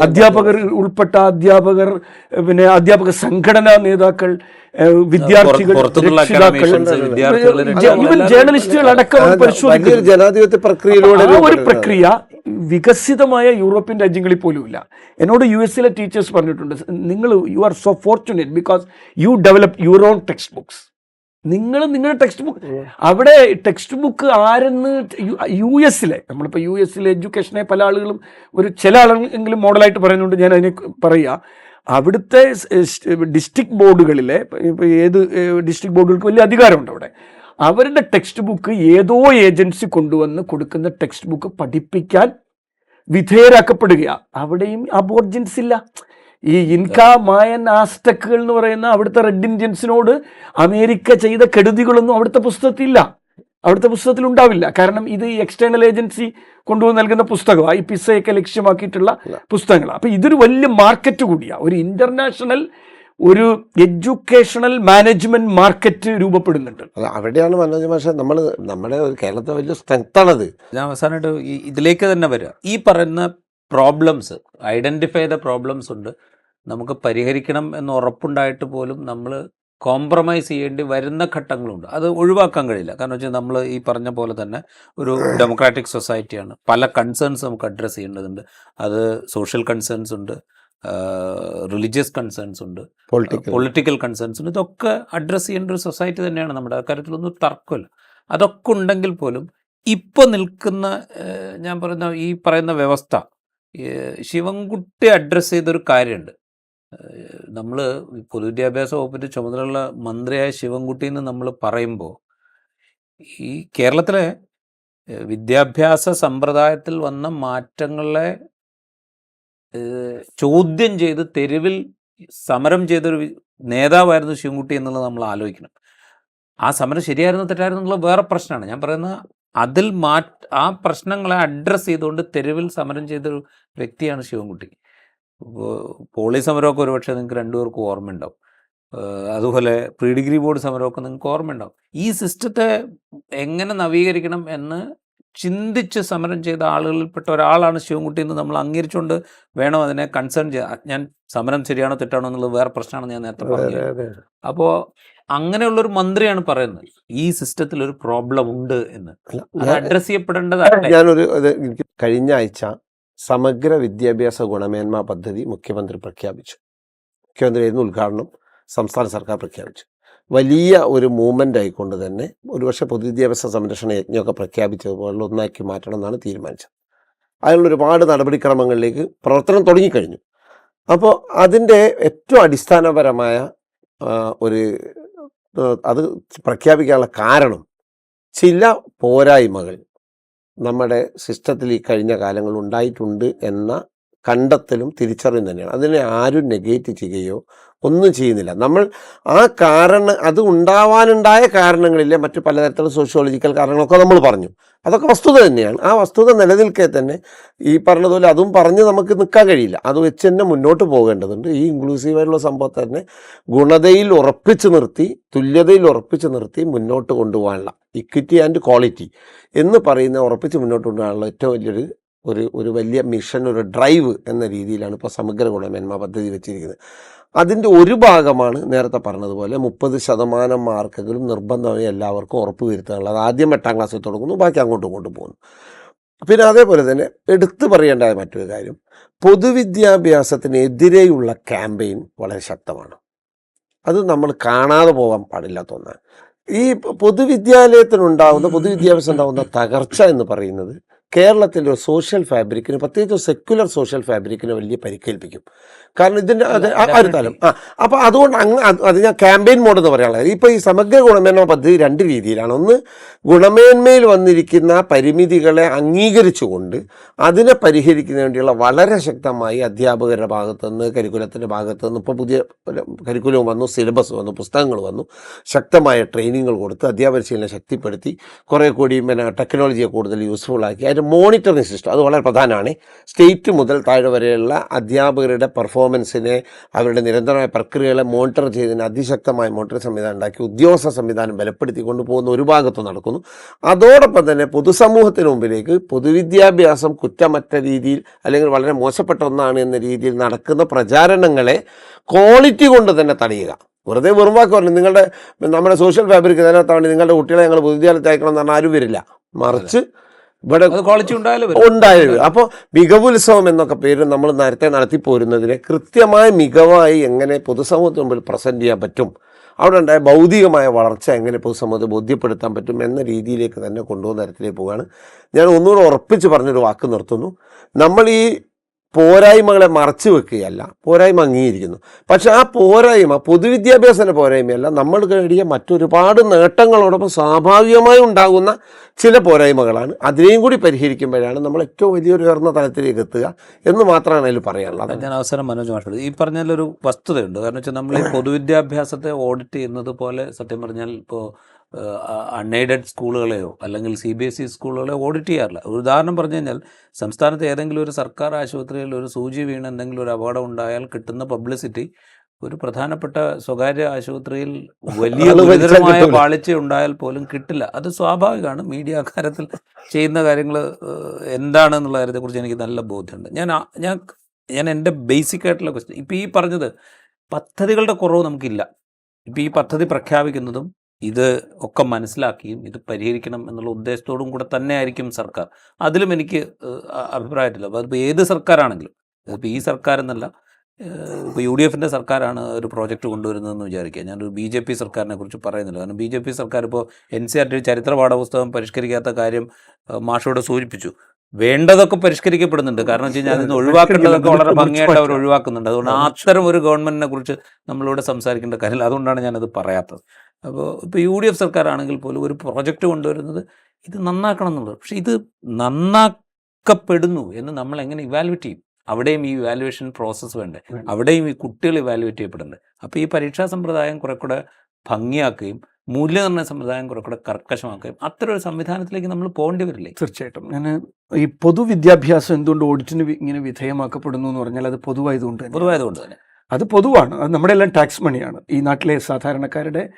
അധ്യാപകർ ഉൾപ്പെട്ട അധ്യാപകർ പിന്നെ അധ്യാപക സംഘടനാ നേതാക്കൾ വിദ്യാർത്ഥികൾ രക്ഷിതാക്കൾ ജേർണലിസ്റ്റുകൾ അടക്കം ജനാധിപത്യ പ്രക്രിയയിലൂടെ ഒരു പ്രക്രിയ വികസിതമായ യൂറോപ്യൻ രാജ്യങ്ങളിൽ പോലുമില്ല എന്നോട് യു എസിലെ ടീച്ചേഴ്സ് പറഞ്ഞിട്ടുണ്ട് നിങ്ങൾ you are so fortunate because you develop your own text books നിങ്ങൾ നിങ്ങളുടെ ടെക്സ്റ്റ് ബുക്ക് അവിടെ ടെക്സ്റ്റ് ബുക്ക് ആരെന്ന് യു എസിലെ നമ്മളിപ്പോൾ യു എസിലെ എഡ്യൂക്കേഷനെ പല ആളുകളും ഒരു ചില ആളെങ്കിലും മോഡലായിട്ട് പറയുന്നുണ്ട് ഞാൻ അതിനെ പറയുക അവിടുത്തെ ഡിസ്ട്രിക്ട് ബോർഡുകളിലെ ഇപ്പോൾ ഏത് ഡിസ്ട്രിക്ട് ബോർഡുകൾക്ക് വലിയ അധികാരമുണ്ട് അവിടെ. അവരുടെ ടെക്സ്റ്റ് ബുക്ക് ഏതോ ഏജൻസി കൊണ്ടുവന്ന് കൊടുക്കുന്ന ടെക്സ്റ്റ് ബുക്ക് പഠിപ്പിക്കാൻ വിധേയരാക്കപ്പെടുകയാണ് അവിടെയും അബോർജൻസ് ഇല്ല. ഈ ഇൻക മായൻ ആസ്റ്റക്കുകൾ എന്ന് പറയുന്ന അവിടുത്തെ റെഡ് ഇന്ത്യൻസിനോട് അമേരിക്ക ചെയ്ത കെടുതികളൊന്നും അവിടുത്തെ പുസ്തകത്തിലില്ല അവിടുത്തെ പുസ്തകത്തിൽ ഉണ്ടാവില്ല. കാരണം ഇത് ഈ എക്സ്റ്റേണൽ ഏജൻസി കൊണ്ടുവന്ന് നൽകുന്ന പുസ്തകമാണ് ഈ പിസയൊക്കെ ലക്ഷ്യമാക്കിയിട്ടുള്ള പുസ്തകങ്ങളാണ് അപ്പോൾ ഇതൊരു വലിയ മാർക്കറ്റ് കൂടിയാണ് ഒരു ഇന്റർനാഷണൽ ഒരു എഡ്യൂക്കേഷണൽ മാനേജ്മെന്റ് മാർക്കറ്റ് രൂപപ്പെടുന്നുണ്ട്. അത് അവിടെയാണ് മനോജ് മാഷ നമ്മൾ നമ്മുടെ ഒരു കേരളത്തെ വലിയ സ്ട്രെങ്താണത് ഞാൻ അവസാനമായിട്ട് ഈ ഇതിലേക്ക് തന്നെ വരിക ഈ പറയുന്ന പ്രോബ്ലംസ് ഐഡന്റിഫൈ ദ പ്രോബ്ലംസ് ഉണ്ട്. നമുക്ക് പരിഹരിക്കണം എന്ന് ഉറപ്പുണ്ടായിട്ട് പോലും നമ്മൾ കോംപ്രമൈസ് ചെയ്യേണ്ടി വരുന്ന ഘട്ടങ്ങളുണ്ട്. അത് ഒഴിവാക്കാൻ കഴിയില്ല. കാരണം വെച്ചാൽ നമ്മൾ ഈ പറഞ്ഞ പോലെ തന്നെ ഒരു ഡെമോക്രാറ്റിക് സൊസൈറ്റിയാണ് പല കൺസേൺസ് നമുക്ക് അഡ്രസ്സ് ചെയ്യേണ്ടതുണ്ട്. അത് സോഷ്യൽ കൺസേൺസ് ഉണ്ട്. റിലീജിയസ് കൺസേൺസ് ഉണ്ട്. പൊളിറ്റിക്കൽ കൺസേൺസ് ഉണ്ട്. ഇതൊക്കെ അഡ്രസ്സ് ചെയ്യേണ്ട ഒരു സൊസൈറ്റി തന്നെയാണ് നമ്മുടെ അക്കാര്യത്തിലൊന്നും തർക്കമില്ല. അതൊക്കെ ഉണ്ടെങ്കിൽ പോലും ഇപ്പോൾ നിൽക്കുന്ന ഞാൻ പറയുന്ന ഈ പറയുന്ന വ്യവസ്ഥ ശിവൻകുട്ടി അഡ്രസ്സ് ചെയ്തൊരു കാര്യമുണ്ട്. നമ്മൾ പൊതുവിദ്യാഭ്യാസ വകുപ്പിന്റെ ചുമതലയുള്ള മന്ത്രിയായ ശിവൻകുട്ടി എന്ന് നമ്മൾ പറയുമ്പോൾ ഈ കേരളത്തിലെ വിദ്യാഭ്യാസ സമ്പ്രദായത്തിൽ വന്ന മാറ്റങ്ങളെ ചോദ്യം ചെയ്ത് തെരുവിൽ സമരം ചെയ്തൊരു നേതാവായിരുന്നു ശിവൻകുട്ടി എന്നുള്ളത് നമ്മൾ ആലോചിക്കണം. ആ സമരം ശരിയായിരുന്നു തെറ്റായിരുന്നു എന്നുള്ള വേറെ പ്രശ്നമാണ്. ഞാൻ പറയുന്ന അതിൽ മാ ആ പ്രശ്നങ്ങളെ അഡ്രസ്സ് ചെയ്തുകൊണ്ട് തെരുവിൽ സമരം ചെയ്തൊരു വ്യക്തിയാണ് ശിവൻകുട്ടി. പോളി സമരമൊക്കെ ഒരുപക്ഷെ നിങ്ങൾക്ക് രണ്ടുപേർക്കും ഓർമ്മയുണ്ടാവും. അതുപോലെ പ്രീ ഡിഗ്രി ബോർഡ് സമരമൊക്കെ നിങ്ങൾക്ക് ഓർമ്മയുണ്ടാവും. ഈ സിസ്റ്റത്തെ എങ്ങനെ നവീകരിക്കണം എന്ന് ചിന്തിച്ച് സമരം ചെയ്ത ആളുകളിൽപ്പെട്ട ഒരാളാണ് ശിവൻകുട്ടി എന്ന് നമ്മൾ അംഗീകരിച്ചുകൊണ്ട് വേണം അതിനെ കൺസേൺ ചെയ്യാൻ. ഞാൻ സമരം ശരിയാണോ തെറ്റാണോ എന്നുള്ളത് വേറെ പ്രശ്നമാണ് ഞാൻ നേരത്തെ പറഞ്ഞത് അപ്പോൾ അങ്ങനെയുള്ളൊരു മന്ത്രിയാണ് പറയുന്നത്. ഈ സിസ്റ്റത്തിൽ ഒരു പ്രോബ്ലം ഉണ്ട് എന്ന്. അത് അഡ്രസ് ചെയ്യപ്പെടേണ്ടതാണ് ഞാനൊരു കഴിഞ്ഞ ആഴ്ച സമഗ്ര വിദ്യാഭ്യാസ ഗുണമേന്മ പദ്ധതി മുഖ്യമന്ത്രി പ്രഖ്യാപിച്ചു. മുഖ്യമന്ത്രി ആയിരുന്നു ഉദ്ഘാടനം സംസ്ഥാന സർക്കാർ പ്രഖ്യാപിച്ചു. വലിയ ഒരു മൂവ്മെന്റ് ആയിക്കൊണ്ട് തന്നെ ഒരുപക്ഷെ പൊതുവിദ്യാഭ്യാസ സംരക്ഷണ യജ്ഞമൊക്കെ പ്രഖ്യാപിച്ചതുപോലെ ഒന്നാക്കി മാറ്റണം എന്നാണ് തീരുമാനിച്ചത്. അതിനുള്ള ഒരുപാട് നടപടിക്രമങ്ങളിലേക്ക് പ്രവർത്തനം തുടങ്ങിക്കഴിഞ്ഞു. അപ്പോൾ അതിന്റെ ഏറ്റവും അടിസ്ഥാനപരമായ ഒരു അത് പ്രഖ്യാപിക്കാനുള്ള കാരണം ചില പോരായ്മകൾ നമ്മുടെ സിസ്റ്റത്തിൽ ഈ കഴിഞ്ഞ കാലങ്ങൾ ഉണ്ടായിട്ടുണ്ട് എന്ന കണ്ടെത്തലും തിരിച്ചറിവും തന്നെയാണ്. അതിനെ ആരും നെഗേറ്റ് ചെയ്യുകയോ ഒന്നും ചെയ്യുന്നില്ല. നമ്മൾ ആ കാരണം അത് ഉണ്ടാവാനുണ്ടായ കാരണങ്ങളിലെ മറ്റ് പലതരത്തിലുള്ള സോഷ്യോളജിക്കൽ കാരണങ്ങളൊക്കെ നമ്മൾ പറഞ്ഞു. അതൊക്കെ വസ്തുത തന്നെയാണ്. ആ വസ്തുത നിലനിൽക്കെ തന്നെ ഈ പറഞ്ഞതുപോലെ അതും പറഞ്ഞ് നമുക്ക് നിൽക്കാൻ കഴിയില്ല. അത് വെച്ച് തന്നെ മുന്നോട്ട് പോകേണ്ടതുണ്ട്. ഈ ഇൻക്ലൂസീവായിട്ടുള്ള സംഭവത്തെ തന്നെ ഗുണതയിൽ ഉറപ്പിച്ച് നിർത്തി തുല്യതയിൽ ഉറപ്പിച്ച് നിർത്തി മുന്നോട്ട് കൊണ്ടുപോകാനുള്ള ഇക്വിറ്റി ആൻഡ് ക്വാളിറ്റി എന്ന് പറയുന്ന ഉറപ്പിച്ച് മുന്നോട്ട് കൊണ്ടുപോകാനുള്ള ഏറ്റവും വലിയൊരു ഒരു ഒരു വലിയ മിഷൻ ഒരു ഡ്രൈവ് എന്ന രീതിയിലാണ് ഇപ്പോൾ സമഗ്ര ഗുണമേന്മ പദ്ധതി വെച്ചിരിക്കുന്നത്. അതിന്റെ ഒരു ഭാഗമാണ് നേരത്തെ പറഞ്ഞതുപോലെ മുപ്പത് ശതമാനം മാർക്കെങ്കിലും നിർബന്ധമായി എല്ലാവർക്കും ഉറപ്പ് വരുത്താനുള്ളത് ആദ്യം എട്ടാം ക്ലാസ്സിൽ തുടങ്ങുന്നു ബാക്കി അങ്ങോട്ടും ഇങ്ങോട്ടും പോകുന്നു. പിന്നെ അതേപോലെ തന്നെ എടുത്തു പറയേണ്ട മറ്റൊരു കാര്യം പൊതുവിദ്യാഭ്യാസത്തിനെതിരെയുള്ള ക്യാമ്പയിൻ വളരെ ശക്തമാണ്. അത് നമ്മൾ കാണാതെ പോകാൻ പാടില്ലാത്ത ഒന്നാണ്. ഈ പൊതുവിദ്യാലയത്തിനുണ്ടാവുന്ന പൊതുവിദ്യാഭ്യാസം ഉണ്ടാകുന്ന തകർച്ച എന്ന് പറയുന്നത് കേരളത്തിന്റെ ഒരു സോഷ്യൽ ഫാബ്രിക്കിന് പ്രത്യേകിച്ച് സെക്യുലർ സോഷ്യൽ ഫാബ്രിക്കിന് വലിയ പരിക്കേൽപ്പിക്കും. കാരണം ഇതിന്റെ അടുത്താലും ആ ഒരു തലം ആ അപ്പോൾ അതുകൊണ്ട് അങ്ങ് അത് ഞാൻ ക്യാമ്പയിൻ മോഡ് എന്ന് പറയാനുള്ളത് ഇപ്പോൾ ഈ സമഗ്ര ഗുണമേന്മ പദ്ധതി രണ്ട് രീതിയിലാണ്. ഒന്ന് ഗുണമേന്മയിൽ വന്നിരിക്കുന്ന പരിമിതികളെ അംഗീകരിച്ചുകൊണ്ട് അതിനെ പരിഹരിക്കുന്നതിന് വേണ്ടിയുള്ള വളരെ ശക്തമായി അധ്യാപകരുടെ ഭാഗത്തു നിന്ന് കരിക്കുലത്തിന്റെ ഭാഗത്തു നിന്ന് ഇപ്പോൾ പുതിയ കരിക്കുലവും വന്നു സിലബസ് വന്നു പുസ്തകങ്ങൾ വന്നു ശക്തമായ ട്രെയിനിങ്ങുകൾ കൊടുത്ത് അധ്യാപനശീലനം ശക്തിപ്പെടുത്തി കുറേ കൂടി പിന്നെ ടെക്നോളജിയെ കൂടുതൽ യൂസ്ഫുൾ ആക്കി. അതിന്റെ മോണിറ്ററിംഗ് സിസ്റ്റം അത് വളരെ പ്രധാനമാണ്. സ്റ്റേറ്റ് മുതൽ താഴെ വരെയുള്ള അധ്യാപകരുടെ പെർഫോമൻസിനെ അവരുടെ നിരന്തരമായ പ്രക്രിയകളെ മോണിറ്റർ ചെയ്തതിന് അതിശക്തമായ മോണിറ്റർ സംവിധാനം ഉണ്ടാക്കി ഉദ്യോഗസ്ഥ സംവിധാനം ബലപ്പെടുത്തി കൊണ്ടുപോകുന്ന ഒരു ഭാഗത്ത് നടക്കുന്നു. അതോടൊപ്പം തന്നെ പൊതുസമൂഹത്തിന് മുമ്പിലേക്ക് പൊതുവിദ്യാഭ്യാസം കുറ്റമറ്റ രീതിയിൽ അല്ലെങ്കിൽ വളരെ മോശപ്പെട്ട ഒന്നാണ് എന്ന രീതിയിൽ നടക്കുന്ന പ്രചാരണങ്ങളെ ക്വാളിറ്റി കൊണ്ട് തന്നെ തടയുക. വെറുതെ വെറും വാക്ക് പറഞ്ഞു നിങ്ങളുടെ നമ്മുടെ സോഷ്യൽ ഫാബ്രിക് ഇതിനകത്താണ് നിങ്ങളുടെ കുട്ടികളെ ഞങ്ങൾ പൊതുവിദ്യാലയത്തിൽ അയക്കണം എന്ന് പറഞ്ഞാൽ ആരും വരില്ല. മറിച്ച് ഇവിടെ ക്വാളിറ്റി ഉണ്ടായാലും അപ്പോൾ മികവുത്സവം എന്നൊക്കെ പേര് നമ്മൾ നേരത്തെ നടത്തി പോരുന്നതിനെ കൃത്യമായ മികവായി എങ്ങനെ പൊതുസമൂഹത്തിന് മുമ്പിൽ പ്രസന്റ് ചെയ്യാൻ പറ്റും? അവിടെ ഉണ്ടായ ഭൗതികമായ വളർച്ച എങ്ങനെ പൊതുസമൂഹത്തെ ബോധ്യപ്പെടുത്താൻ പറ്റും എന്ന രീതിയിലേക്ക് തന്നെ കൊണ്ടുപോകുന്ന തരത്തിലേക്ക് പോവുകയാണ്. ഞാൻ ഒന്നുകൂടെ ഉറപ്പിച്ച് പറഞ്ഞൊരു വാക്ക് നിർത്തുന്നു. നമ്മൾ ഈ പോരായ്മകളെ മറച്ചു വെക്കുകയല്ല പോരായ്മ അംഗീകരിക്കുന്നു. പക്ഷെ ആ പോരായ്മ പൊതുവിദ്യാഭ്യാസത്തിന്റെ പോരായ്മയല്ല നമ്മൾ നേടിയ മറ്റൊരുപാട് നേട്ടങ്ങളോടൊപ്പം സ്വാഭാവികമായി ഉണ്ടാകുന്ന ചില പോരായ്മകളാണ്. അതിനെയും കൂടി പരിഹരിക്കുമ്പോഴാണ് നമ്മൾ ഏറ്റവും വലിയൊരു ഉയർന്ന തലത്തിലേക്ക് എത്തുക എന്ന് മാത്രമാണ് അതിൽ പറയാനുള്ളത്. ഞാൻ അവസരം മനോജ് മാഷോട്. ഈ പറഞ്ഞതിലൊരു വസ്തുതയുണ്ട്. കാരണം വെച്ചാൽ നമ്മൾ ഈ പൊതുവിദ്യാഭ്യാസത്തെ ഓഡിറ്റ് ചെയ്യുന്നത് പോലെ സത്യം പറഞ്ഞാൽ ഇപ്പോൾ അൺഎയ്ഡഡ് സ്കൂളുകളെയോ അല്ലെങ്കിൽ സി ബി എസ് ഇ സ്കൂളുകളെയോ ഓഡിറ്റ് ചെയ്യാറില്ല. ഒരു ഉദാഹരണം പറഞ്ഞു കഴിഞ്ഞാൽ സംസ്ഥാനത്ത് ഏതെങ്കിലും ഒരു സർക്കാർ ആശുപത്രിയിൽ ഒരു സൂചി വീണ് എന്തെങ്കിലും ഒരു അപകടം ഉണ്ടായാൽ കിട്ടുന്ന പബ്ലിസിറ്റി ഒരു പ്രധാനപ്പെട്ട സ്വകാര്യ ആശുപത്രിയിൽ വലിയ ഗുരുതരമായ പാളിച്ച ഉണ്ടായാൽ പോലും കിട്ടില്ല. അത് സ്വാഭാവികമാണ്. മീഡിയ കാര്യത്തിൽ ചെയ്യുന്ന കാര്യങ്ങൾ എന്താണെന്നുള്ള കാര്യത്തെക്കുറിച്ച് എനിക്ക് നല്ല ബോധ്യമുണ്ട്. ഞാൻ ഞാൻ ഞാൻ എന്റെ ബേസിക് ആയിട്ടുള്ള ക്വസ്റ്റ്യൻ ഇപ്പം ഈ പറഞ്ഞത് പദ്ധതികളുടെ കുറവ് നമുക്കില്ല. ഇപ്പം ഈ പദ്ധതി പ്രഖ്യാപിക്കുന്നതും ഇത് ഒക്കെ മനസ്സിലാക്കിയും ഇത് പരിഹരിക്കണം എന്നുള്ള ഉദ്ദേശത്തോടും കൂടെ തന്നെ ആയിരിക്കും സർക്കാർ. അതിലും എനിക്ക് അഭിപ്രായത്തില്ല. അപ്പോൾ അതിപ്പോൾ ഏത് സർക്കാരാണെങ്കിലും ഇപ്പോൾ ഈ സർക്കാർ എന്നല്ല ഇപ്പോൾ യു ഡി എഫിന്റെ സർക്കാരാണ് ഒരു പ്രോജക്റ്റ് കൊണ്ടുവരുന്നതെന്ന് വിചാരിക്കുക. ഞാനൊരു ബി ജെ പി സർക്കാരിനെ കുറിച്ച് പറയുന്നില്ല. കാരണം ബി ജെ പി സർക്കാർ ഇപ്പോൾ എൻ സി ആർ ടി ചരിത്ര പാഠപുസ്തകം പരിഷ്കരിക്കാത്ത കാര്യം മാഷോട് സൂചിപ്പിച്ചു. വേണ്ടതൊക്കെ പരിഷ്കരിക്കപ്പെടുന്നുണ്ട്. കാരണം വെച്ച് കഴിഞ്ഞാൽ അതിന് ഒഴിവാക്കേണ്ടതൊക്കെ വളരെ ഭംഗിയായിട്ട് അവർ ഒഴിവാക്കുന്നുണ്ട്. അതുകൊണ്ട് അത്തരം ഒരു ഗവൺമെന്റിനെ കുറിച്ച് നമ്മളിവിടെ സംസാരിക്കേണ്ട കാര്യമില്ല. അതുകൊണ്ടാണ് ഞാനത് പറയാത്തത്. അപ്പോൾ ഇപ്പോൾ യു ഡി എഫ് സർക്കാരാണെങ്കിൽ പോലും ഒരു പ്രൊജക്റ്റ് കൊണ്ടുവരുന്നത് ഇത് നന്നാക്കണം എന്നുള്ളത്. പക്ഷേ ഇത് നന്നാക്കപ്പെടുന്നു എന്ന് നമ്മൾ എങ്ങനെ ഇവാലുവേറ്റ് ചെയ്യും? അവിടെയും ഈ ഇവാലുവേഷൻ പ്രോസസ്സ് വേണ്ടേ? അവിടെയും ഈ കുട്ടികൾ ഇവാലുവേറ്റ് ചെയ്യപ്പെടേണ്ടത് അപ്പോൾ ഈ പരീക്ഷാ സമ്പ്രദായം കുറെ കൂടെ ഭംഗിയാക്കുകയും മൂല്യനിർണയ സമ്പ്രദായം കുറെ കൂടെ കർക്കശമാക്കുകയും അത്തരം ഒരു സംവിധാനത്തിലേക്ക് നമ്മൾ പോകേണ്ടി വരില്ലേ? തീർച്ചയായിട്ടും. ഞാൻ ഈ പൊതുവിദ്യാഭ്യാസം എന്തുകൊണ്ട് ഓഡിറ്റിന് ഇങ്ങനെ വിധേയമാക്കപ്പെടുന്നു എന്ന് പറഞ്ഞാൽ അത് പൊതുവായതുകൊണ്ട് തന്നെ. പൊതുവായതുകൊണ്ട് തന്നെ. അത് പൊതുവാണ്. അത് നമ്മുടെ എല്ലാം ടാക്സ് മണിയാണ്. ഈ നാട്ടിലെ സാധാരണക്കാരുടെ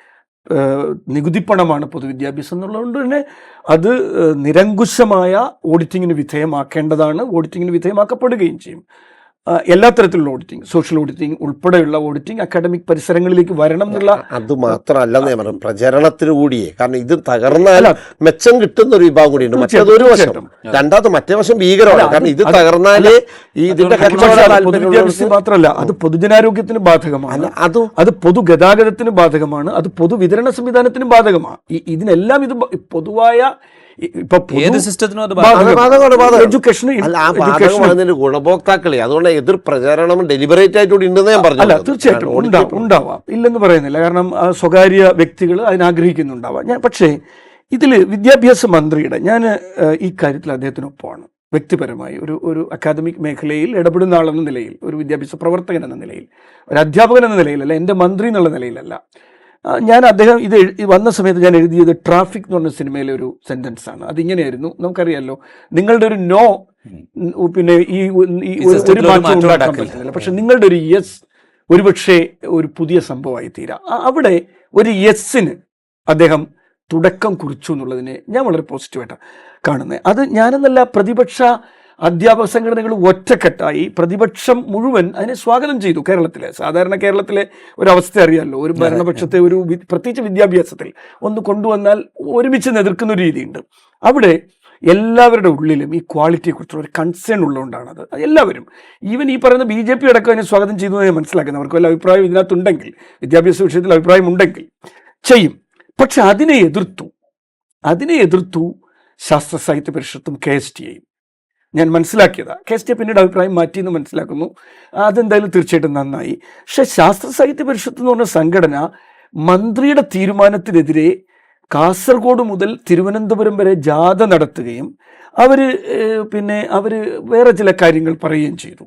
നികുതിപ്പണമാണ് പൊതുവിദ്യാഭ്യാസം എന്നുള്ളതുകൊണ്ട് തന്നെ അത് നിരങ്കുശമായ ഓഡിറ്റിങ്ങിന് വിധേയമാക്കേണ്ടതാണ്. ഓഡിറ്റിങ്ങിന് വിധേയമാക്കപ്പെടുകയും ചെയ്യും. എല്ലാ തരത്തിലുള്ള ഓഡിറ്റിംഗ് സോഷ്യൽ ഓഡിറ്റിംഗ് ഉൾപ്പെടെയുള്ള ഓഡിറ്റിംഗ് അക്കാഡമിക് പരിസരങ്ങളിലേക്ക് വരണം എന്നുള്ള അത് മാത്രമല്ല ഞാൻ പറഞ്ഞു പ്രചരണത്തിന് കൂടിയേ. കാരണം ഇത് തകർന്നാൽ മെച്ചം കിട്ടുന്ന ഒരു വിഭാഗം കൂടിയുണ്ട്. മറ്റേതൊരു വശം. രണ്ടാമത്തെ മറ്റേ വശം ഭീകരമാണ്. കാരണം ഇത് തകർന്നാലേ ഈ ഇതിന്റെ മാത്രമല്ല. അത് പൊതുജനാരോഗ്യത്തിന് ബാധകമാണ്. അത് അതും പൊതുഗതാഗതത്തിന് ബാധകമാണ്. അത് പൊതുവിതരണ സംവിധാനത്തിന് ബാധകമാണ്. ഇതിനെല്ലാം ഇത് പൊതുവായ ഇപ്പൊ ഏത് സിസ്റ്റത്തിനും അത് ഗുണഭോക്താക്കളെ. അതുകൊണ്ട് എതിർ പ്രചാരണം ഡെലിബറേറ്റ് ആയിട്ട് ഉണ്ടെന്ന് ഞാൻ പറഞ്ഞു അല്ല തീർച്ചയായിട്ടും ഉണ്ടാവും ഉണ്ടാവാം. ഇല്ലെന്ന് പറയുന്നില്ല. കാരണം സ്വകാര്യ വ്യക്തികൾ അതിനാഗ്രഹിക്കുന്നുണ്ടാവാം. ഞാൻ പക്ഷേ ഇതിൽ വിദ്യാഭ്യാസ മന്ത്രിയുടെ ഞാൻ ഈ കാര്യത്തിൽ അദ്ദേഹത്തിനൊപ്പമാണ്. വ്യക്തിപരമായി ഒരു ഒരു അക്കാദമിക് മേഖലയിൽ ഇടപെടുന്ന ആളെന്ന നിലയിൽ ഒരു വിദ്യാഭ്യാസ പ്രവർത്തകൻ എന്ന നിലയിൽ ഒരു അധ്യാപകൻ എന്ന നിലയിലല്ല എന്റെ മന്ത്രി എന്നുള്ള നിലയിലല്ല. ഞാൻ അദ്ദേഹം ഇത് വന്ന സമയത്ത് ഞാൻ എഴുതിയത് ട്രാഫിക് എന്ന് പറഞ്ഞ സിനിമയിലെ ഒരു സെന്റൻസ് ആണ്. അതിങ്ങനെയായിരുന്നു. നമുക്കറിയാമല്ലോ നിങ്ങളുടെ ഒരു നോ പിന്നെ ഈ ഒരു- ഒരു മാറ്റം മാറ്റം ഉണ്ടാക്കാൻ പറ്റുന്നില്ല പക്ഷെ നിങ്ങളുടെ ഒരു യെസ് ഒരുപക്ഷെ ഒരു പുതിയ സംഭവമായി തീരാം. അവിടെ ഒരു യെസ്സിന് അദ്ദേഹം തുടക്കം കുറിച്ചു എന്നുള്ളതിനെ ഞാൻ വളരെ പോസിറ്റീവായിട്ടാണ് കാണുന്നത്. അത് ഞാനെന്നല്ല പ്രതിപക്ഷ അധ്യാപക സംഘടനകൾ ഒറ്റക്കെട്ടായി പ്രതിപക്ഷം മുഴുവൻ അതിനെ സ്വാഗതം ചെയ്തു കേരളത്തിലെ. സാധാരണ കേരളത്തിലെ ഒരു അവസ്ഥ അറിയാമല്ലോ ഒരു ഭരണപക്ഷത്തെ ഒരു പ്രത്യേകിച്ച് വിദ്യാഭ്യാസത്തിൽ ഒന്ന് കൊണ്ടുവന്നാൽ ഒരുമിച്ച് എതിർക്കുന്ന ഒരു രീതിയുണ്ട്. അവിടെ എല്ലാവരുടെ ഉള്ളിലും ഈ ക്വാളിറ്റിയെക്കുറിച്ചുള്ള ഒരു കൺസേൺ ഉള്ളതുകൊണ്ടാണത്. എല്ലാവരും. ഈവൻ ഈ പറയുന്ന ബി ജെ പി അടക്കം അതിനെ സ്വാഗതം ചെയ്തു എന്ന് ഞാൻ മനസ്സിലാക്കുന്നത് അവർക്ക് വല്ല അഭിപ്രായം ഇതിനകത്തുണ്ടെങ്കിൽ വിദ്യാഭ്യാസ വിഷയത്തിൽ അഭിപ്രായം ഉണ്ടെങ്കിൽ ചെയ്യും. പക്ഷെ അതിനെ എതിർത്തു അതിനെ എതിർത്തു ശാസ്ത്ര സാഹിത്യ പരിഷത്തും കെ എസ് ടി ഐയും. ഞാൻ മനസ്സിലാക്കിയതാണ് കെ എസ് ടി പിന്നീട് അഭിപ്രായം മാറ്റി എന്ന് മനസ്സിലാക്കുന്നു. അതെന്തായാലും തീർച്ചയായിട്ടും നന്നായി. പക്ഷെ ശാസ്ത്ര സാഹിത്യ പരിഷത്ത് എന്ന് പറഞ്ഞ സംഘടന മന്ത്രിയുടെ തീരുമാനത്തിനെതിരെ കാസർഗോഡ് മുതൽ തിരുവനന്തപുരം വരെ ജാഥ നടത്തുകയും അവർ പിന്നെ അവർ വേറെ ചില കാര്യങ്ങൾ പറയുകയും ചെയ്തു.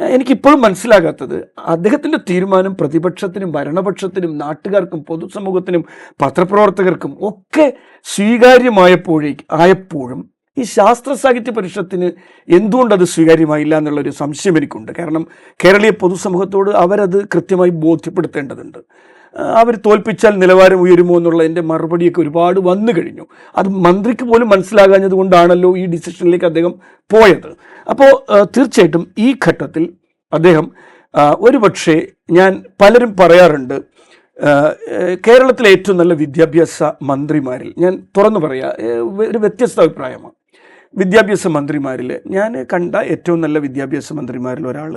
എനിക്കിപ്പോഴും മനസ്സിലാകാത്തത് അദ്ദേഹത്തിന്റെ തീരുമാനം പ്രതിപക്ഷത്തിനും ഭരണപക്ഷത്തിനും നാട്ടുകാർക്കും പൊതുസമൂഹത്തിനും പത്രപ്രവർത്തകർക്കും ഒക്കെ സ്വീകാര്യമായപ്പോഴേ ആയപ്പോഴും ഈ ശാസ്ത്ര സാഹിത്യ പരിഷത്തിന് എന്തുകൊണ്ട് അത് സ്വീകാര്യമായില്ല എന്നുള്ളൊരു സംശയം എനിക്കുണ്ട്. കാരണം കേരളീയ പൊതുസമൂഹത്തോട് അവരത് കൃത്യമായി ബോധ്യപ്പെടുത്തേണ്ടതുണ്ട്. അവർ തോൽപ്പിച്ചാൽ നിലവാരം ഉയരുമോ എന്നുള്ള എന്റെ മറുപടിയൊക്കെ ഒരുപാട് വന്നു കഴിഞ്ഞു. അത് മന്ത്രിക്ക് പോലും മനസ്സിലാകാഞ്ഞത് കൊണ്ടാണല്ലോ ഈ ഡിസിഷനിലേക്ക് അദ്ദേഹം പോയത്. അപ്പോൾ തീർച്ചയായിട്ടും ഈ ഘട്ടത്തിൽ അദ്ദേഹം ഒരു പക്ഷേ ഞാൻ പലരും പറയാറുണ്ട് കേരളത്തിലെ ഏറ്റവും നല്ല വിദ്യാഭ്യാസ മന്ത്രിമാരിൽ ഞാൻ തുറന്നു പറയാം. ഒരു വ്യത്യസ്ത അഭിപ്രായമാണ്. വിദ്യാഭ്യാസ മന്ത്രിമാരിൽ ഞാൻ കണ്ട ഏറ്റവും നല്ല വിദ്യാഭ്യാസ മന്ത്രിമാരിൽ ഒരാൾ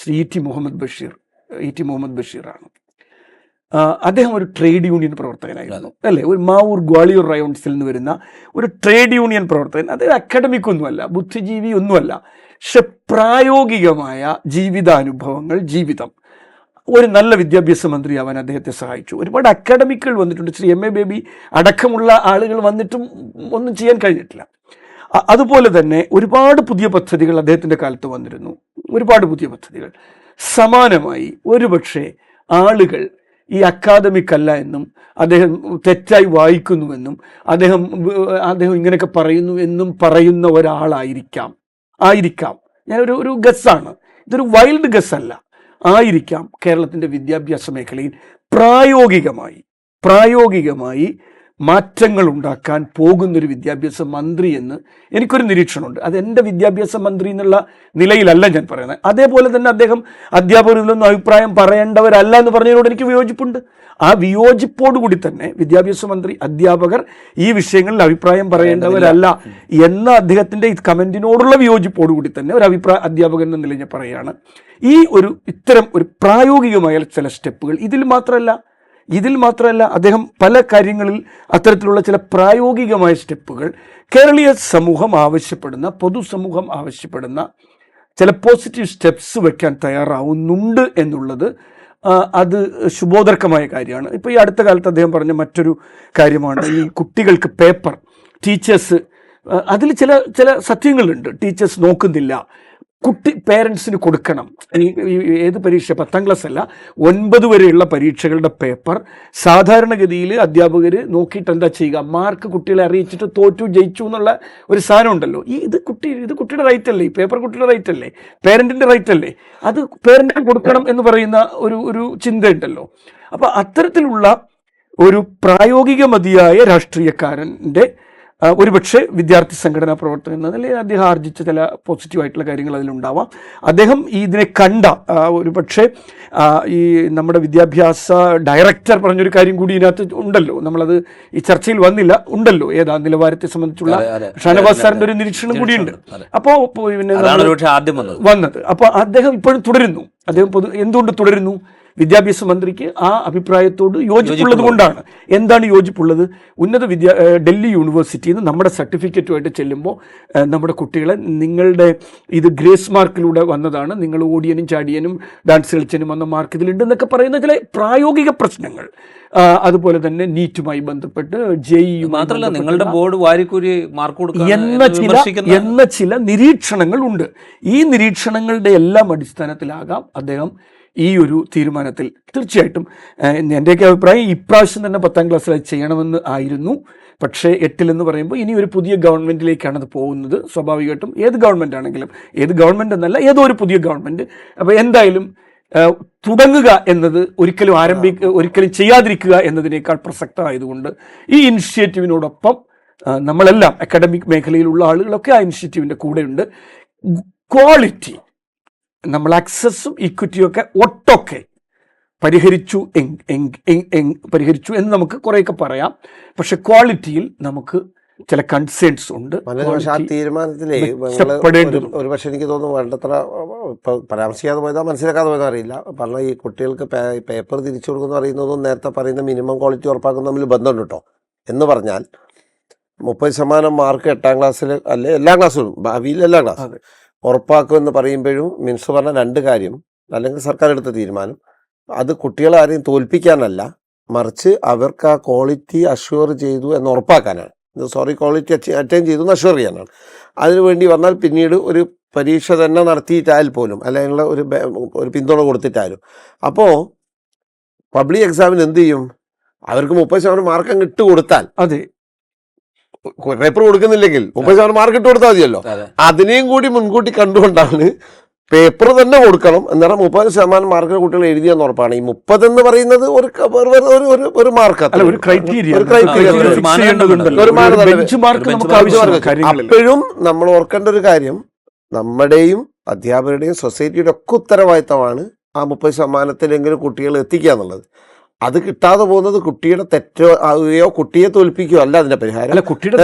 Shri E T Muhammad Basheer E T Muhammad ബഷീറാണ്. അദ്ദേഹം ഒരു ട്രേഡ് യൂണിയൻ പ്രവർത്തകനായിരുന്നു അല്ലേ? ഒരു മാവൂർ ഗ്വാളിയൂർ റയോൺസിൽ നിന്ന് വരുന്ന ഒരു ട്രേഡ് യൂണിയൻ പ്രവർത്തകൻ. അത് അക്കാഡമിക് ഒന്നുമല്ല ബുദ്ധിജീവി ഒന്നുമല്ല പക്ഷെ പ്രായോഗികമായ ജീവിതാനുഭവങ്ങൾ ജീവിതം. ഒരു നല്ല വിദ്യാഭ്യാസ മന്ത്രി ആവാൻ അദ്ദേഹത്തെ സഹായിച്ചു. ഒരുപാട് അക്കാഡമിക്കുകൾ വന്നിട്ടുണ്ട്. ശ്രീ എം എ ബേബി അടക്കമുള്ള ആളുകൾ വന്നിട്ടും ഒന്നും ചെയ്യാൻ കഴിഞ്ഞിട്ടില്ല. അതുപോലെ തന്നെ ഒരുപാട് പുതിയ പദ്ധതികൾ അദ്ദേഹത്തിന്റെ കാലത്ത് വന്നിരുന്നു. ഒരുപാട് പുതിയ പദ്ധതികൾ. സമാനമായി ഒരുപക്ഷെ ആളുകൾ ഈ അക്കാദമിക് അല്ല എന്നും അദ്ദേഹം തെറ്റായി വായിക്കുന്നുവെന്നും അദ്ദേഹം അദ്ദേഹം ഇങ്ങനെയൊക്കെ പറയുന്നു എന്നും പറയുന്ന ഒരാളായിരിക്കാം. ആയിരിക്കാം. ഞാനൊരു ഒരു ഗസ്സാണ്. ഇതൊരു വൈൽഡ് ഗസ്സല്ല. ആയിരിക്കാം കേരളത്തിന്റെ വിദ്യാഭ്യാസ മേഖലയിൽ പ്രായോഗികമായി പ്രായോഗികമായി മാറ്റങ്ങൾ ഉണ്ടാക്കാൻ പോകുന്നൊരു വിദ്യാഭ്യാസ മന്ത്രി എന്ന് എനിക്കൊരു നിരീക്ഷണമുണ്ട്. അത് എന്റെ വിദ്യാഭ്യാസ മന്ത്രി എന്നുള്ള നിലയിലല്ല ഞാൻ പറയുന്നത്. അതേപോലെ തന്നെ അദ്ദേഹം അധ്യാപകരിലൊന്നും അഭിപ്രായം പറയേണ്ടവരല്ല എന്ന് പറഞ്ഞതിനോട് എനിക്ക് വിയോജിപ്പുണ്ട്. ആ വിയോജിപ്പോടുകൂടി തന്നെ വിദ്യാഭ്യാസ മന്ത്രി അധ്യാപകർ ഈ വിഷയങ്ങളിൽ അഭിപ്രായം പറയേണ്ടവരല്ല എന്ന അദ്ദേഹത്തിന്റെ ഈ കമന്റിനോടുള്ള വിയോജിപ്പോടുകൂടി തന്നെ ഒരു അഭിപ്രായ അധ്യാപകൻ എന്ന നിലയിൽ ഞാൻ പറയുകയാണ്. ഈ ഒരു ഇത്തരം ഒരു പ്രായോഗികമായ ചില സ്റ്റെപ്പുകൾ ഇതിൽ മാത്രമല്ല. ഇതിൽ മാത്രമല്ല അദ്ദേഹം പല കാര്യങ്ങളിൽ അത്തരത്തിലുള്ള ചില പ്രായോഗികമായ സ്റ്റെപ്പുകൾ കേരളീയ സമൂഹം ആവശ്യപ്പെടുന്ന പൊതുസമൂഹം ആവശ്യപ്പെടുന്ന ചില പോസിറ്റീവ് സ്റ്റെപ്സ് വയ്ക്കാൻ തയ്യാറാവുന്നുണ്ട് എന്നുള്ളത് അത് ശുഭോദർക്കമായ കാര്യമാണ്. ഇപ്പോൾ ഈ അടുത്ത കാലത്ത് അദ്ദേഹം പറഞ്ഞ മറ്റൊരു കാര്യമാണ് ഈ കുട്ടികൾക്ക് പേപ്പർ ടീച്ചേഴ്സ് അതിൽ ചില ചില സത്യങ്ങളുണ്ട്. ടീച്ചേഴ്സ് നോക്കുന്നില്ല. കുട്ടി പേരൻസിന് കൊടുക്കണം. ഏത് പരീക്ഷ? പത്താം ക്ലാസ് അല്ല. ഒൻപത് വരെയുള്ള പരീക്ഷകളുടെ പേപ്പർ സാധാരണഗതിയിൽ അധ്യാപകർ നോക്കിയിട്ട് എന്താ ചെയ്യുക? മാർക്ക് കുട്ടികളെ അറിയിച്ചിട്ട് തോറ്റു ജയിച്ചു എന്നുള്ള ഒരു സാധനം ഉണ്ടല്ലോ. ഈ ഇത് കുട്ടി ഇത് കുട്ടിയുടെ റൈറ്റ് അല്ലേ? ഈ പേപ്പർ കുട്ടിയുടെ റൈറ്റ് അല്ലേ? പേരന്റിന്റെ റൈറ്റ് അല്ലേ? അത് പേരന്റിന് കൊടുക്കണം എന്ന് പറയുന്ന ഒരു ഒരു ചിന്ത ഉണ്ടല്ലോ. അപ്പോൾ അത്തരത്തിലുള്ള ഒരു പ്രായോഗിക മതിയായ രാഷ്ട്രീയക്കാരന്റെ ഒരുപക്ഷെ വിദ്യാർത്ഥി സംഘടനാ പ്രവർത്തകൻ എന്ന നിലയിൽ അദ്ദേഹം ആർജിച്ച ചില പോസിറ്റീവായിട്ടുള്ള കാര്യങ്ങൾ അതിലുണ്ടാവാം. അദ്ദേഹം ഈ ഇതിനെ കണ്ട ഒരു ഒരുപക്ഷെ ഈ നമ്മുടെ വിദ്യാഭ്യാസ ഡയറക്ടർ പറഞ്ഞൊരു കാര്യം കൂടി ഇതിനകത്ത് ഉണ്ടല്ലോ. നമ്മളത് ഈ ചർച്ചയിൽ വന്നില്ല ഉണ്ടല്ലോ. ഏതാ നിലവാരത്തെ സംബന്ധിച്ചുള്ള. ഷാനവാസ് സാറിന്റെ ഒരു നിരീക്ഷണം കൂടിയുണ്ട്. അപ്പോൾ പിന്നെ വന്നത്. അപ്പോൾ അദ്ദേഹം ഇപ്പോഴും തുടരുന്നു. അദ്ദേഹം പൊതു എന്തുകൊണ്ട് തുടരുന്നു? വിദ്യാഭ്യാസ മന്ത്രിക്ക് ആ അഭിപ്രായത്തോട് യോജിപ്പുള്ളത് കൊണ്ടാണ് എന്താണ് യോജിപ്പുള്ളത്? ഉന്നത വിദ്യാ ഡൽഹി യൂണിവേഴ്സിറ്റിയിൽ നിന്ന് നമ്മുടെ സർട്ടിഫിക്കറ്റുമായിട്ട് ചെല്ലുമ്പോൾ നമ്മുടെ കുട്ടികളെ നിങ്ങളുടെ ഇത് ഗ്രേസ് മാർക്കിലൂടെ വന്നതാണ്. നിങ്ങൾ ഓടിയനും ചാടിയനും ഡാൻസ് കളിച്ചനും വന്ന മാർക്ക് ഇതിലുണ്ട് എന്നൊക്കെ പറയുന്ന ചില പ്രായോഗിക പ്രശ്നങ്ങൾ. അതുപോലെ തന്നെ നീറ്റുമായി ബന്ധപ്പെട്ട് ജെഇ മാത്രമല്ല നിങ്ങളുടെ ബോർഡ് വാരിക്കൂരി മാർക്ക് കൊടുക്കുക എന്ന ചില എന്ന ചില നിരീക്ഷണങ്ങൾ ഉണ്ട് ഈ നിരീക്ഷണങ്ങളുടെ എല്ലാം അടിസ്ഥാനത്തിലാകാം അദ്ദേഹം ഈ ഒരു തീരുമാനത്തിൽ. തീർച്ചയായിട്ടും എന്റെയൊക്കെ അഭിപ്രായം ഇപ്രാവശ്യം തന്നെ പത്താം ക്ലാസ്സിൽ അത് ചെയ്യണമെന്ന് ആയിരുന്നു. പക്ഷേ എട്ടിലെന്ന് പറയുമ്പോൾ ഇനി ഒരു പുതിയ ഗവൺമെന്റിലേക്കാണ് അത് പോകുന്നത്. സ്വാഭാവികമായിട്ടും ഏത് ഗവൺമെന്റ് ആണെങ്കിലും ഏത് ഗവൺമെന്റ് എന്നല്ല ഏതോ ഒരു പുതിയ ഗവൺമെന്റ് അപ്പോൾ എന്തായാലും തുടങ്ങുക എന്നത് ഒരിക്കലും ആരംഭിക്കുക ഒരിക്കലും ചെയ്യാതിരിക്കുക എന്നതിനേക്കാൾ പ്രസക്തമായതുകൊണ്ട് ഈ ഇനിഷ്യേറ്റീവിനോടൊപ്പം നമ്മളെല്ലാം അക്കാഡമിക് മേഖലയിലുള്ള ആളുകളൊക്കെ ആ ഇനിഷ്യേറ്റീവിന്റെ കൂടെയുണ്ട്. ക്വാളിറ്റി നമ്മൾ അക്സസ്സും ഇക്വിറ്റിയും ഒക്കെ ഒട്ടൊക്കെ പരിഹരിച്ചു പരിഹരിച്ചു എന്ന് നമുക്ക് കുറേയൊക്കെ പറയാം. പക്ഷെ ക്വാളിറ്റിയിൽ നമുക്ക് ചില കൺസേൺസ് ഉണ്ട്. ആ തീരുമാനത്തിലേ. ഒരു പക്ഷെ എനിക്ക് തോന്നുന്നു വേണ്ടത്ര പരാമർശിക്കാതെ പോയതാ മനസ്സിലാക്കാതെ പോയതോ അറിയില്ല. പറഞ്ഞ ഈ കുട്ടികൾക്ക് പേപ്പർ തിരിച്ചു കൊടുക്കുന്ന പറയുന്നതും നേരത്തെ പറയുന്ന മിനിമം ക്വാളിറ്റി ഉറപ്പാക്കുന്ന തമ്മിൽ ബന്ധമുണ്ട് കേട്ടോ. എന്ന് പറഞ്ഞാൽ മുപ്പത് ശതമാനം മാർക്ക് എട്ടാം ക്ലാസ്സിൽ അല്ലെ? എല്ലാ ക്ലാസ്സിലും ഭാവിയിൽ എല്ലാ ക്ലാസ്സും അതെ. ഉറപ്പാക്കുമെന്ന് പറയുമ്പോഴും മീൻസ് പറഞ്ഞ രണ്ട് കാര്യം അല്ലെങ്കിൽ സർക്കാർ എടുത്ത തീരുമാനം. അത് കുട്ടികളെ ആരെയും തോൽപ്പിക്കാനല്ല മറിച്ച് അവർക്ക് ആ ക്വാളിറ്റി അഷ്യൂർ ചെയ്തു എന്ന് ഉറപ്പാക്കാനാണ്. സോറി ക്വാളിറ്റി അറ്റൈൻ ചെയ്തു എന്ന് അഷ്യൂർ ചെയ്യാനാണ്. അതിനുവേണ്ടി വന്നാൽ പിന്നീട് ഒരു പരീക്ഷ തന്നെ നടത്തിയിട്ടായാൽ പോലും അല്ലെങ്കിൽ ഒരു ഒരു പിന്തുണ കൊടുത്തിട്ടായാലും. അപ്പോൾ പബ്ലിക് എക്സാമിന് എന്ത് ചെയ്യും? അവർക്ക് മുപ്പത് ശതമാനം മാർക്ക് ഇട്ട് കൊടുത്താൽ അതെ. പേപ്പർ കൊടുക്കുന്നില്ലെങ്കിൽ മുപ്പത് ശതമാനം മാർക്ക് ഇട്ട് കൊടുത്താൽ മതിയല്ലോ. അതിനെയും കൂടി മുൻകൂട്ടി കണ്ടുകൊണ്ടാണ് പേപ്പർ തന്നെ കൊടുക്കണം എന്നാലും മുപ്പത് ശതമാനം മാർക്ക് കുട്ടികൾ എഴുതിയെന്ന് ഉറപ്പാണ്. ഈ മുപ്പത് എന്ന് പറയുന്നത് ഒരു ഒരു- ഒരു- ഒരു- മാർക്ക് ക്രൈറ്റീരിയ അപ്പോഴും നമ്മൾ ഓർക്കേണ്ട ഒരു കാര്യം നമ്മുടെയും അധ്യാപകരുടെയും സൊസൈറ്റിയുടെ ഒക്കെ ഉത്തരവാദിത്തമാണ് ആ മുപ്പത് ശതമാനത്തിലെങ്കിലും കുട്ടികൾ എത്തിക്കുക എന്നുള്ളത്. അത് കിട്ടാതെ പോകുന്നത് കുട്ടിയുടെ തെറ്റോ ആവുകയോ കുട്ടിയെ തോൽപ്പിക്കുകയോ അല്ല അതിന്റെ പരിഹാരം. അല്ല കുട്ടിയുടെ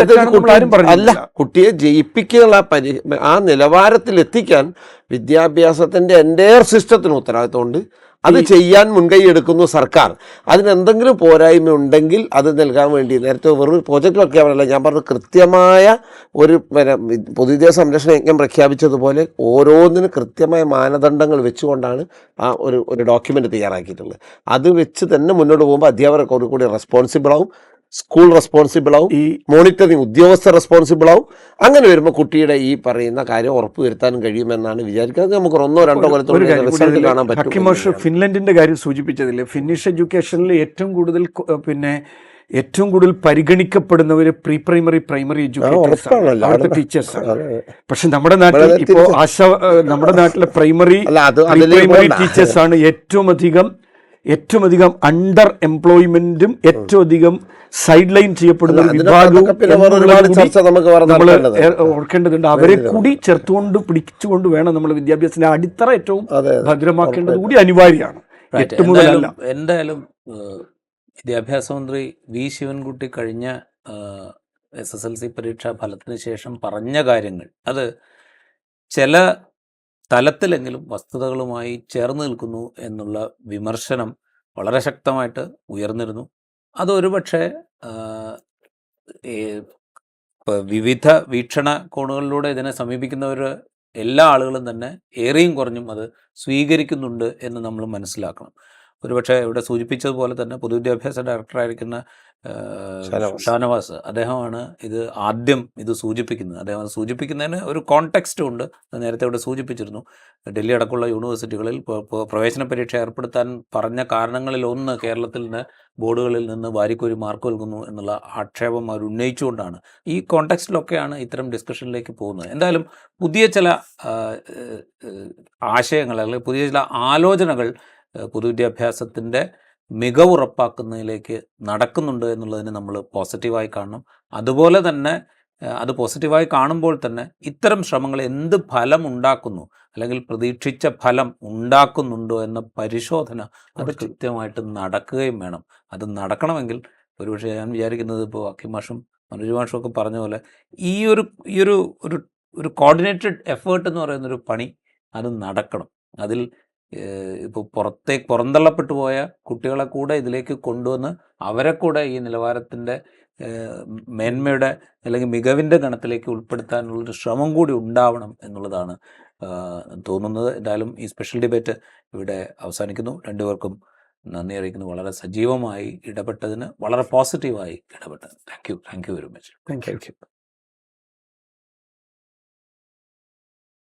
അല്ല കുട്ടിയെ ജയിപ്പിക്കാനുള്ള ആ പരി ആ നിലവാരത്തിൽ എത്തിക്കാൻ വിദ്യാഭ്യാസത്തിന്റെ എന്റെ സിസ്റ്റത്തിന് ഉത്തരവാദിത്തമുണ്ട്. അത് ചെയ്യാൻ മുൻകൈ എടുക്കുന്നു സർക്കാർ. അതിനെന്തെങ്കിലും പോരായ്മ ഉണ്ടെങ്കിൽ അത് നൽകാൻ വേണ്ടി. നേരത്തെ വെറും പ്രോജക്റ്റ് പ്രഖ്യാപനമല്ല ഞാൻ പറഞ്ഞത് കൃത്യമായ ഒരു പിന്നെ പൊതുവിദ്യ സംരക്ഷണ യജ്ഞം പ്രഖ്യാപിച്ചതുപോലെ ഓരോന്നിനും കൃത്യമായ മാനദണ്ഡങ്ങൾ വെച്ചുകൊണ്ടാണ് ആ ഒരു ഒരു ഡോക്യുമെന്റ് തയ്യാറാക്കിയിട്ടുള്ളത്. അത് വെച്ച് തന്നെ മുന്നോട്ട് പോകുമ്പോൾ അധ്യാപകർക്ക് ഒരു കൂടി റെസ്പോൺസിബിൾ ആവും. സ്കൂൾ റെസ്പോൺസിബിൾ ആവും ഈ മോണിറ്ററിംഗ് ഉദ്യോഗസ്ഥർ റെസ്പോൺസിബിൾ ആവും. അങ്ങനെ വരുമ്പോൾ കുട്ടിയുടെ ഈ പറയുന്ന കാര്യം ഉറപ്പുവരുത്താനും കഴിയുമെന്നാണ് വിചാരിക്കുന്നത് നമുക്ക് ഒന്നോ രണ്ടോ കൂടി റിസൾട്ട് കാണാൻ പറ്റും ഫിൻലൻഡിന്റെ കാര്യം സൂചിപ്പിച്ചതിൽ ഫിനിഷ് എഡ്യൂക്കേഷനിൽ ഏറ്റവും കൂടുതൽ പിന്നെ ഏറ്റവും കൂടുതൽ പരിഗണിക്കപ്പെടുന്നവർ പ്രീ പ്രൈമറി പ്രൈമറി എഡ്യൂക്കേറ്റേഴ്സ് ഉറപ്പാണല്ലോ. അവിടുത്തെ ടീച്ചേഴ്സ് പക്ഷെ നമ്മുടെ നാട്ടിൽ ഇപ്പോൾ ഇപ്പോ ആശ നമ്മുടെ നാട്ടിലെ പ്രൈമറി പ്രൈമറി ടീച്ചേഴ്സാണ് ടീച്ചേഴ്സ് ആണ് ഏറ്റവും അധികം ഏറ്റവും അധികം അണ്ടർ എംപ്ലോയ്മെന്റും ഏറ്റവും അധികം സൈഡ് ലൈൻ ചെയ്യപ്പെടുന്ന ഒരു വിഭാഗവും നമ്മൾ ഓർക്കേണ്ടതുണ്ട്. അവരെ കൂടി ചേർത്തുകൊണ്ട് പിടിച്ചുകൊണ്ട് വേണം നമ്മൾ വിദ്യാഭ്യാസത്തിന്റെ അടിത്തറ ഏറ്റവും ഭദ്രമാക്കേണ്ടത് കൂടി അനിവാര്യമാണ്. എട്ട് മുതലല്ല എന്തായാലും വിദ്യാഭ്യാസ മന്ത്രി വി ശിവൻകുട്ടി കഴിഞ്ഞ എസ് എസ് എൽ സി പരീക്ഷാ ഫലത്തിന് ശേഷം പറഞ്ഞ കാര്യങ്ങൾ. അത് ചില തലത്തിലെങ്കിലും വസ്തുതകളുമായി ചേർന്ന് നിൽക്കുന്നു എന്നുള്ള വിമർശനം വളരെ ശക്തമായിട്ട് ഉയർന്നിരുന്നു. അത് പക്ഷേ വിവിധ വീക്ഷണ കോണുകളിലൂടെ ഇതിനെ സമീപിക്കുന്നവർ എല്ലാ ആളുകളും തന്നെ ഏറെയും കുറഞ്ഞും അത് സ്വീകരിക്കുന്നുണ്ട് എന്ന് നമ്മൾ മനസ്സിലാക്കണം. ഒരുപക്ഷെ ഇവിടെ സൂചിപ്പിച്ചതുപോലെ തന്നെ പൊതുവിദ്യാഭ്യാസ ഡയറക്ടറായിരിക്കുന്ന ഷാനവാസ്. അദ്ദേഹമാണ് ഇത് ആദ്യം ഇത് സൂചിപ്പിക്കുന്നത്. അദ്ദേഹം അത് സൂചിപ്പിക്കുന്നതിന് ഒരു കോണ്ടെക്സ്റ്റും ഉണ്ട്. നേരത്തെ ഇവിടെ സൂചിപ്പിച്ചിരുന്നു. ഡൽഹി അടക്കമുള്ള യൂണിവേഴ്സിറ്റികളിൽ പ്രവേശന പരീക്ഷ ഏർപ്പെടുത്താൻ പറഞ്ഞ കാരണങ്ങളിൽ ഒന്ന് കേരളത്തിൽ നിന്ന് ബോർഡുകളിൽ നിന്ന് വാരിക്കൊരു മാർക്ക് നൽകുന്നു എന്നുള്ള ആക്ഷേപം അവർ ഉന്നയിച്ചുകൊണ്ടാണ് ഈ കോണ്ടെക്സ്റ്റിലൊക്കെയാണ് ഇത്തരം ഡിസ്കഷനിലേക്ക് പോകുന്നത്. എന്തായാലും പുതിയ ചില ആശയങ്ങൾ അല്ലെങ്കിൽ പുതിയ ചില ആലോചനകൾ പൊതുവിദ്യാഭ്യാസത്തിന്റെ മികവ് ഉറപ്പാക്കുന്നതിലേക്ക് നടക്കുന്നുണ്ട് എന്നുള്ളതിന് നമ്മൾ പോസിറ്റീവായി കാണണം. അതുപോലെ തന്നെ അത് പോസിറ്റീവായി കാണുമ്പോൾ തന്നെ ഇത്തരം ശ്രമങ്ങൾ എന്ത് ഫലം ഉണ്ടാക്കുന്നു? അല്ലെങ്കിൽ പ്രതീക്ഷിച്ച ഫലം ഉണ്ടാക്കുന്നുണ്ടോ എന്ന പരിശോധന അത്. കൃത്യമായിട്ട് നടക്കുകയും വേണം. അത് നടക്കണമെങ്കിൽ ഒരുപക്ഷെ ഞാൻ വിചാരിക്കുന്നത് ഇപ്പോൾ അക്കിമാഷും മനോജ് മാഷും ഒക്കെ പറഞ്ഞ പോലെ ഈ ഒരു ഈ ഒരു ഒരു ഒരു കോർഡിനേറ്റഡ് എഫേർട്ട് എന്ന് പറയുന്ന ഒരു പണി അത് നടക്കണം. അതിൽ ഇപ്പോൾ പുറത്തേക്ക് പുറന്തള്ളപ്പെട്ടു പോയ കുട്ടികളെ കൂടെ ഇതിലേക്ക് കൊണ്ടുവന്ന് അവരെ കൂടെ ഈ നിലവാരത്തിന്റെ മേന്മയുടെ അല്ലെങ്കിൽ മികവിന്റെ ഗണത്തിലേക്ക് ഉൾപ്പെടുത്താനുള്ളൊരു ശ്രമം കൂടി ഉണ്ടാവണം എന്നുള്ളതാണ് തോന്നുന്നത്. എന്തായാലും ഈ സ്പെഷ്യൽ ഡിബേറ്റ് ഇവിടെ അവസാനിക്കുന്നു. രണ്ടുപേർക്കും നന്ദി അറിയിക്കുന്നു. വളരെ സജീവമായി ഇടപെട്ടതിന് വളരെ പോസിറ്റീവായി ഇടപെട്ടത് thank you thank you very much thank you